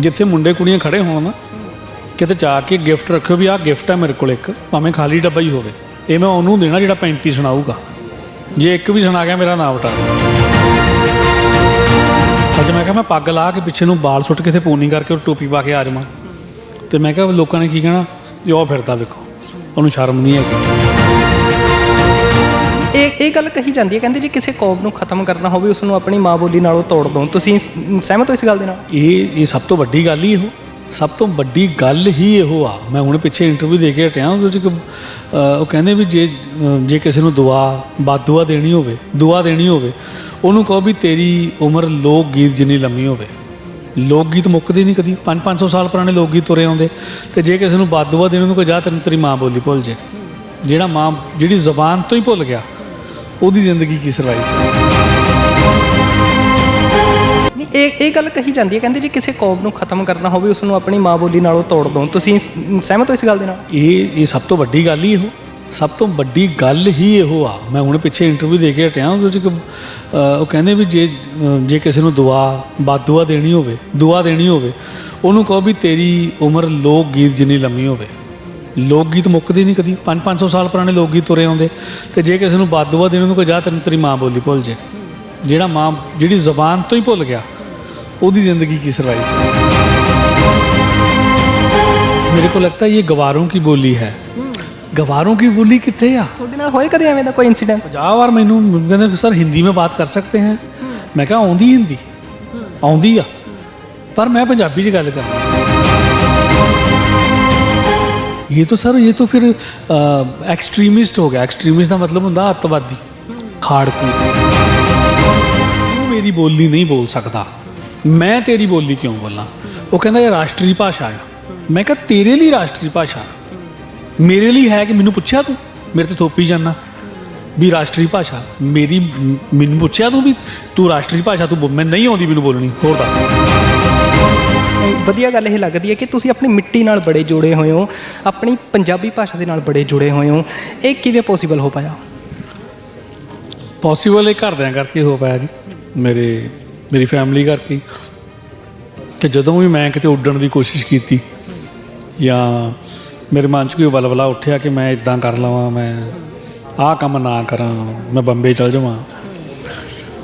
ਜਿੱਥੇ ਮੁੰਡੇ ਕੁੜੀਆਂ ਖੜੇ ਹੋਣ ਨਾ ਕਿਤੇ ਜਾ ਕੇ ਗਿਫਟ ਰੱਖਿਓ ਵੀ ਆਹ ਗਿਫਟ ਹੈ ਮੇਰੇ ਕੋਲ ਇੱਕ, ਭਾਵੇਂ ਖਾਲੀ ਡੱਬਾ ਹੀ ਹੋਵੇ। ਇਹ ਮੈਂ ਉਹਨੂੰ ਦੇਣਾ ਜਿਹੜਾ 35 ਸੁਣਾਊਗਾ। ਜੇ ਇੱਕ ਵੀ ਸੁਣਾ ਗਿਆ ਮੇਰਾ ਨਾਮ ਵਟਾ ਅੱਜ ਮੈਂ ਕਿਹਾ ਮੈਂ ਪੱਗ ਲਾ ਕੇ ਪਿੱਛੇ ਨੂੰ ਬਾਲ ਸੁੱਟ ਕੇ ਤੇ ਪੂਨੀ ਕਰਕੇ ਉਹ ਟੋਪੀ ਪਾ ਕੇ ਆ ਜਾਵਾਂ। ਤੇ ਮੈਂ ਕਿਹਾ ਲੋਕਾਂ ਨੇ ਕੀ ਕਹਿਣਾ? ਵੀ ਉਹ ਫਿਰਦਾ ਵੇਖੋ। ਉਹਨੂੰ ਸ਼ਰਮ ਨਹੀਂ ਹੈਗੀ। ਇਹ ਗੱਲ ਕਹੀ ਜਾਂਦੀ ਹੈ ਕਹਿੰਦੇ ਜੇ ਕਿਸੇ ਕੌਮ ਨੂੰ ਖਤਮ ਕਰਨਾ ਹੋਵੇ ਉਸ ਨੂੰ ਆਪਣੀ ਮਾਂ ਬੋਲੀ ਨਾਲੋਂ ਤੋੜ ਦੋ ਤੁਸੀਂ ਸਹਿਮਤ ਹੋ ਇਸ ਗੱਲ ਦੇ ਨਾਲ? ਇਹ ਇਹ ਸਭ ਤੋਂ ਵੱਡੀ ਗੱਲ ਹੀ ਇਹੋ। ਸਭ ਤੋਂ ਵੱਡੀ ਗੱਲ ਹੀ ਇਹੋ ਆ। ਮੈਂ ਹੁਣ ਪਿੱਛੇ ਇੰਟਰਵਿਊ ਦੇ ਕੇ ਹਟਿਆ ਉਹਦੇ ਚ ਇੱਕ, ਉਹ ਕਹਿੰਦੇ ਵੀ ਜੇ ਜੇ ਕਿਸੇ ਨੂੰ ਦੁਆ ਬਾਦੂਆ ਦੇਣੀ ਹੋਵੇ ਦੁਆ ਦੇਣੀ ਹੋਵੇ ਉਹਨੂੰ ਕਹੋ ਵੀ ਤੇਰੀ ਉਮਰ ਲੋਕ ਗੀਤ ਜਿੰਨੀ ਲੰਮੀ ਹੋਵੇ। ਲੋਕ ਗੀਤ ਮੁੱਕਦੇ ਨਹੀਂ ਕਦੀ। 5-500 ਸਾਲ ਪੁਰਾਣੇ ਲੋਕ ਗੀਤ ਤੁਰੇ ਆਉਂਦੇ। ਤੇ ਜੇ ਕਿਸੇ ਨੂੰ ਬਾਦੂਆ ਦੇਣ ਨੂੰ ਕੋਈ ਜਾ ਤੈਨੂੰ ਤੇਰੀ ਮਾਂ ਬੋਲੀ ਭੁੱਲ ਜੇ। ਜਿਹੜਾ ਮਾਂ ਜਿਹੜੀ ਜ਼ੁਬਾਨ ਤੋਂ ਹੀ ਭੁੱਲ ਗਿਆ ਉਹਦੀ ਜ਼ਿੰਦਗੀ ਕੀ ਸਰਵਾਈ ਨਹੀਂ ਇਹ ਇਹ ਗੱਲ ਕਹੀ ਜਾਂਦੀ ਹੈ ਕਹਿੰਦੇ ਜੇ ਕਿਸੇ ਕੌਮ ਨੂੰ ਖਤਮ ਕਰਨਾ ਹੋਵੇ ਉਸ ਨੂੰ ਆਪਣੀ ਮਾਂ ਬੋਲੀ ਨਾਲੋਂ ਤੋੜ ਦੋ ਤੁਸੀਂ ਸਹਿਮਤ ਹੋ ਇਸ ਗੱਲ ਦੇ ਨਾਲ? ਇਹ ਇਹ ਸਭ ਤੋਂ ਵੱਡੀ ਗੱਲ ਹੀ ਇਹੋ। ਸਭ ਤੋਂ ਵੱਡੀ ਗੱਲ ਹੀ ਇਹੋ ਆ। ਮੈਂ ਹੁਣ ਪਿੱਛੇ ਇੰਟਰਵਿਊ ਦੇ ਕੇ ਹਟਿਆ ਉਹਦੇ ਚ ਇੱਕ, ਅਹ, ਉਹ ਕਹਿੰਦੇ ਵੀ ਜੇ ਜੇ ਕਿਸੇ ਨੂੰ ਦੁਆ ਬਾਦੂਆ ਦੇਣੀ ਹੋਵੇ ਦੁਆ ਦੇਣੀ ਹੋਵੇ ਉਹਨੂੰ ਕਹੋ ਵੀ ਤੇਰੀ ਉਮਰ ਲੋਕ ਗੀਤ ਜਿੰਨੀ ਲੰਮੀ ਹੋਵੇ। ਲੋਕ ਗੀਤ ਮੁੱਕਦੇ ਨਹੀਂ ਕਦੀ 5-500 ਸਾਲ ਪੁਰਾਣੇ ਲੋਕ ਗੀਤ ਤੁਰੇ ਆਉਂਦੇ ਤੇ ਜੇ ਕਿਸੇ ਨੂੰ ਬਾਦੂਆ ਦੇਣ ਨੂੰ ਕੋਈ ਜਾ ਤੈਨੂੰ ਤੇਰੀ ਮਾਂ ਬੋਲੀ ਭੁੱਲ ਜੇ ਜਿਹੜਾ ਮਾਂ ਜਿਹੜੀ ਜ਼ੁਬਾਨ ਤੋਂ ਹੀ ਭੁੱਲ ਗਿਆ ਉਹਦੀ ਜ਼ਿੰਦਗੀ ਕੀ ਸਰਵਾਈ मेरे को लगता है ये गवारों की बोली है गवारों की बोली कितने आ ਤੁਹਾਡੇ ਨਾਲ ਹੋਏ ਕਦੇ ਐਵੇਂ ਦਾ ਕੋਈ ਇਨਸੀਡੈਂਟ ਪੰਜਾਹ ਵਾਰ ਮੈਨੂੰ ਕਹਿੰਦੇ ਸਰ ਹਿੰਦੀ में बात कर सकते हैं ਮੈਂ ਕਿਹਾ ਆਉਂਦੀ ਹਿੰਦੀ ਆਉਂਦੀ ਆ ਪਰ ਮੈਂ ਪੰਜਾਬੀ 'ਚ ਗੱਲ ਕਰਨੀ ਇਹ ਤਾਂ ਸਰ ਇਹ ਤਾਂ ਫਿਰ ਐਕਸਟ੍ਰੀਮਿਸਟ ਹੋ ਗਿਆ ਐਕਸਟ੍ਰੀਮਿਸਟ ਦਾ ਮਤਲਬ ਹੁੰਦਾ ਅੱਤਵਾਦੀ ਖਾੜਕੂ ਤੂੰ ਮੇਰੀ ਬੋਲੀ ਨਹੀਂ ਬੋਲ ਸਕਦਾ ਮੈਂ ਤੇਰੀ ਬੋਲੀ ਕਿਉਂ ਬੋਲਾਂ ਉਹ ਕਹਿੰਦਾ ਇਹ ਰਾਸ਼ਟਰੀ ਭਾਸ਼ਾ ਆ ਮੈਂ ਕਿਹਾ ਤੇਰੇ ਲਈ ਰਾਸ਼ਟਰੀ ਭਾਸ਼ਾ ਮੇਰੇ ਲਈ ਹੈ ਕਿ ਮੈਨੂੰ ਪੁੱਛਿਆ ਤੂੰ ਮੇਰੇ ਤੇ ਥੋਪੀ ਜਾਨਾ ਵੀ ਰਾਸ਼ਟਰੀ ਭਾਸ਼ਾ ਮੇਰੀ ਮੈਨੂੰ ਪੁੱਛਿਆ ਤੂੰ ਵੀ ਤੂੰ ਰਾਸ਼ਟਰੀ ਭਾਸ਼ਾ ਤੂੰ ਬੋ- ਮੈਨੂੰ ਨਹੀਂ ਆਉਂਦੀ ਮੈਨੂੰ ਬੋਲਣੀ ਹੋਰ ਦੱਸ ਵਧੀਆ ਗੱਲ ਇਹ ਲੱਗਦੀ ਹੈ ਕਿ ਤੁਸੀਂ ਆਪਣੀ ਮਿੱਟੀ ਨਾਲ ਬੜੇ ਜੁੜੇ ਹੋਏ ਹੋ, ਆਪਣੀ ਪੰਜਾਬੀ ਭਾਸ਼ਾ ਦੇ ਨਾਲ ਬੜੇ ਜੁੜੇ ਹੋਏ ਹੋ। ਇਹ ਕਿਵੇਂ ਪੋਸੀਬਲ ਹੋ ਪਾਇਆ? ਪੋਸੀਬਲ ਇਹ ਘਰਦਿਆਂ ਕਰਕੇ ਹੋ ਪਾਇਆ ਜੀ, ਮੇਰੇ, ਮੇਰੀ ਫੈਮਿਲੀ ਕਰਕੇ। ਕਿ ਜਦੋਂ ਵੀ ਮੈਂ ਕਿਤੇ ਉੱਡਣ ਦੀ ਕੋਸ਼ਿਸ਼ ਕੀਤੀ, ਜਾਂ ਮੇਰੇ ਮਨ 'ਚ ਕੋਈ ਵਲਵਲਾ ਉੱਠਿਆ ਕਿ ਮੈਂ ਇਦਾਂ ਕਰ ਲਵਾਂ, ਮੈਂ ਆਹ ਕੰਮ ਨਾ ਕਰਾਂ, ਮੈਂ ਬੰਬੇ ਚਲ ਜਾਵਾਂ,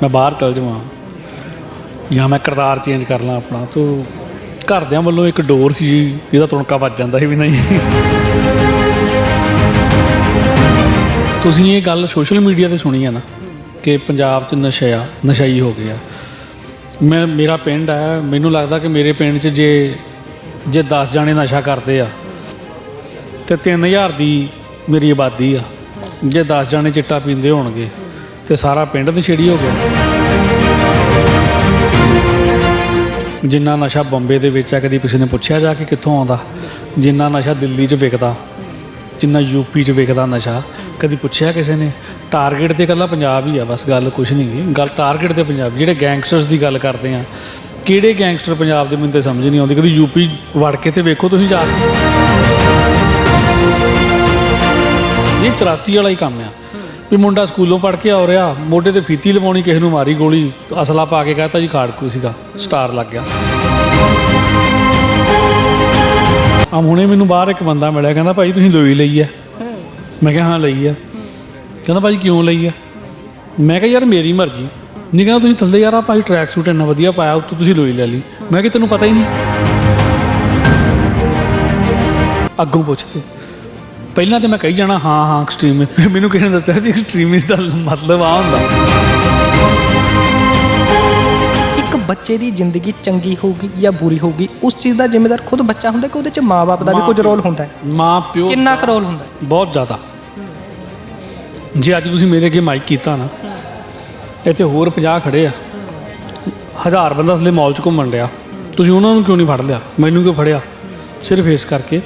ਮੈਂ ਬਾਹਰ ਚਲ ਜਾਵਾਂ, ਜਾਂ ਮੈਂ ਕਰਤਾਰ ਚੇਂਜ ਕਰ ਲਾਂ ਆਪਣਾ, ਤੋ ਘਰਦਿਆਂ ਵੱਲੋਂ ਇੱਕ ਡੋਰ ਸੀ ਜੀ ਇਹਦਾ ਤੁਣਕਾ ਵੱਜ ਜਾਂਦਾ ਸੀ ਵੀ ਨਹੀਂ। ਤੁਸੀਂ ਇਹ ਗੱਲ ਸੋਸ਼ਲ ਮੀਡੀਆ ਤੇ ਸੁਣੀ ਆ ਨਾ, ਕਿ ਪੰਜਾਬ 'ਚ ਨਸ਼ਾ ਨਸ਼ਾਈ ਹੋ ਗਿਆ ਮੈਂ, ਮੇਰਾ ਪਿੰਡ ਹੈ ਮੈਨੂੰ ਲੱਗਦਾ ਕਿ ਮੇਰੇ ਪਿੰਡ 'ਚ ਜੇ ਜੇ 10 ਜਾਣੇ ਨਸ਼ਾ ਕਰਦੇ ਆ, ਤੇ 3000 ਦੀ ਮੇਰੀ ਆਬਾਦੀ ਆ। ਜੇ 10 ਜਾਣੇ ਚਿੱਟਾ ਪੀਂਦੇ ਹੋਣਗੇ, ਤੇ ਸਾਰਾ ਪਿੰਡ ਨਸ਼ੇੜੀ ਹੋ ਗਿਆ। ਜਿੰਨਾ ਨਸ਼ਾ ਬੰਬੇ ਦੇ ਵਿੱਚ ਆ, ਕਦੀ ਕਿਸੇ ਨੇ ਪੁੱਛਿਆ ਜਾ ਕੇ ਕਿੱਥੋਂ ਆਉਂਦਾ? ਜਿੰਨਾ ਨਸ਼ਾ ਦਿੱਲੀ 'ਚ ਵਿਕਦਾ, ਜਿੰਨਾ ਯੂਪੀ 'ਚ ਵਿਕਦਾ ਨਸ਼ਾ, ਕਦੀ ਪੁੱਛਿਆ ਕਿਸੇ ਨੇ? ਟਾਰਗੇਟ ਤੇ ਇਕੱਲਾ ਪੰਜਾਬ ਹੀ ਆ, ਬਸ ਗੱਲ ਕੁਛ ਨਹੀਂ ਗੀ ਗੱਲ ਟਾਰਗੇਟ ਤੇ ਪੰਜਾਬ, ਜਿਹੜੇ ਗੈਂਗਸਟਰਸ ਦੀ ਗੱਲ ਕਰਦੇ ਆ, ਕਿਹੜੇ ਗੈਂਗਸਟਰ ਪੰਜਾਬ ਦੇ ਮੈਨੂੰ ਤੇ ਸਮਝ ਨਹੀਂ ਆਉਂਦੀ। ਕਦੀ ਯੂਪੀ ਵੜ ਕੇ ਤੇ ਵੇਖੋ ਤੁਸੀਂ ਜਾ ਕੇ। ਇਹ 84 ਵਾਲਾ ਹੀ ਕੰਮ ਆ। ਵੀ ਮੁੰਡਾ ਸਕੂਲੋਂ ਪੜ ਕੇ ਆ ਰਿਹਾ, ਮੋਢੇ ਤੇ ਫੀਤੀ ਲਵਾਉਣੀ, ਕਿਸੇ ਨੂੰ ਮਾਰੀ ਗੋਲੀ, ਅਸਲਾ ਪਾ ਕੇ ਕਹਤਾ ਜੀ ਖਾੜਕੂ ਸੀਗਾ, ਸਟਾਰ ਲੱਗ ਗਿਆ। ਆ ਹੁਣੇ ਮੈਨੂੰ ਬਾਹਰ ਇੱਕ ਬੰਦਾ ਮਿਲਿਆ, ਕਹਿੰਦਾ ਭਾਈ ਤੁਸੀਂ ਲੋਈ ਲਈ ਹੈ ਮੈਂ ਕਿਹਾ ਹਾਂ, ਲਈ ਆ। ਕਹਿੰਦਾ ਭਾਈ ਕਿਉਂ ਲਈ ਆ? ਮੈਂ ਕਿਹਾ ਯਾਰ ਮੇਰੀ ਮਰਜ਼ੀ। ਨਹੀਂ ਕਹਿੰਦਾ ਤੁਸੀਂ ਥੱਲੇ ਯਾਰ ਆ ਭਾਈ ਟਰੈਕ ਸੂਟ ਇੰਨਾ ਵਧੀਆ ਪਾਇਆ, ਉੱਤੋਂ ਤੁਸੀਂ ਲੋਈ ਲੈ ਲਈ। ਮੈਂ ਕਿ ਤੈਨੂੰ ਪਤਾ ਹੀ ਨਹੀਂ। ਅੱਗੋਂ ਪੁੱਛਦੇ ਪਹਿਲਾਂ ਤੇ ਮੈਂ ਕਹੀ ਜਾਣਾ ਹਾਂ ਹਾਂ ਐਕਸਟ੍ਰੀਮ ਮੈਨੂੰ ਕਿਸੇ ਨੇ ਦੱਸਿਆ ਵੀ ਐਕਸਟ੍ਰੀਮਿਸਟ ਦਾ ਮਤਲਬ ਆ ਹੁੰਦਾ। ਇੱਕ ਬੱਚੇ ਦੀ ਜ਼ਿੰਦਗੀ ਚੰਗੀ ਹੋਊਗੀ ਜਾਂ ਬੁਰੀ ਹੋਊਗੀ ਉਸ ਚੀਜ਼ ਦਾ ਜ਼ਿੰਮੇਦਾਰ ਖੁਦ ਬੱਚਾ ਹੁੰਦਾ ਕਿ ਉਹਦੇ ਚ ਮਾਪੇ ਦਾ ਵੀ ਕੁਝ ਰੋਲ ਹੁੰਦਾ ਹੈ? ਮਾਂ ਪਿਓ ਕਿੰਨਾ ਕੁ ਰੋਲ ਹੁੰਦਾ ਬਹੁਤ ਜ਼ਿਆਦਾ। ਜੇ ਅੱਜ ਤੁਸੀਂ ਮੇਰੇ ਅੱਗੇ ਮਾਈਕ ਕੀਤਾ ਨਾ ਇੱਥੇ ਹੋਰ 50 ਖੜੇ ਆ। ਹਜ਼ਾਰ ਬੰਦਾ ਅਸਲੇ ਮਾਲ 'ਚ ਘੁੰਮਣ ਡਿਆ। ਤੁਸੀਂ ਉਹਨਾਂ ਨੂੰ ਕਿਉਂ ਨਹੀਂ ਫੜ ਲਿਆ? ਮੈਨੂੰ ਕਿਉਂ ਫੜਿਆ? ਸਿਰਫ ਇਸ ਕਰਕੇ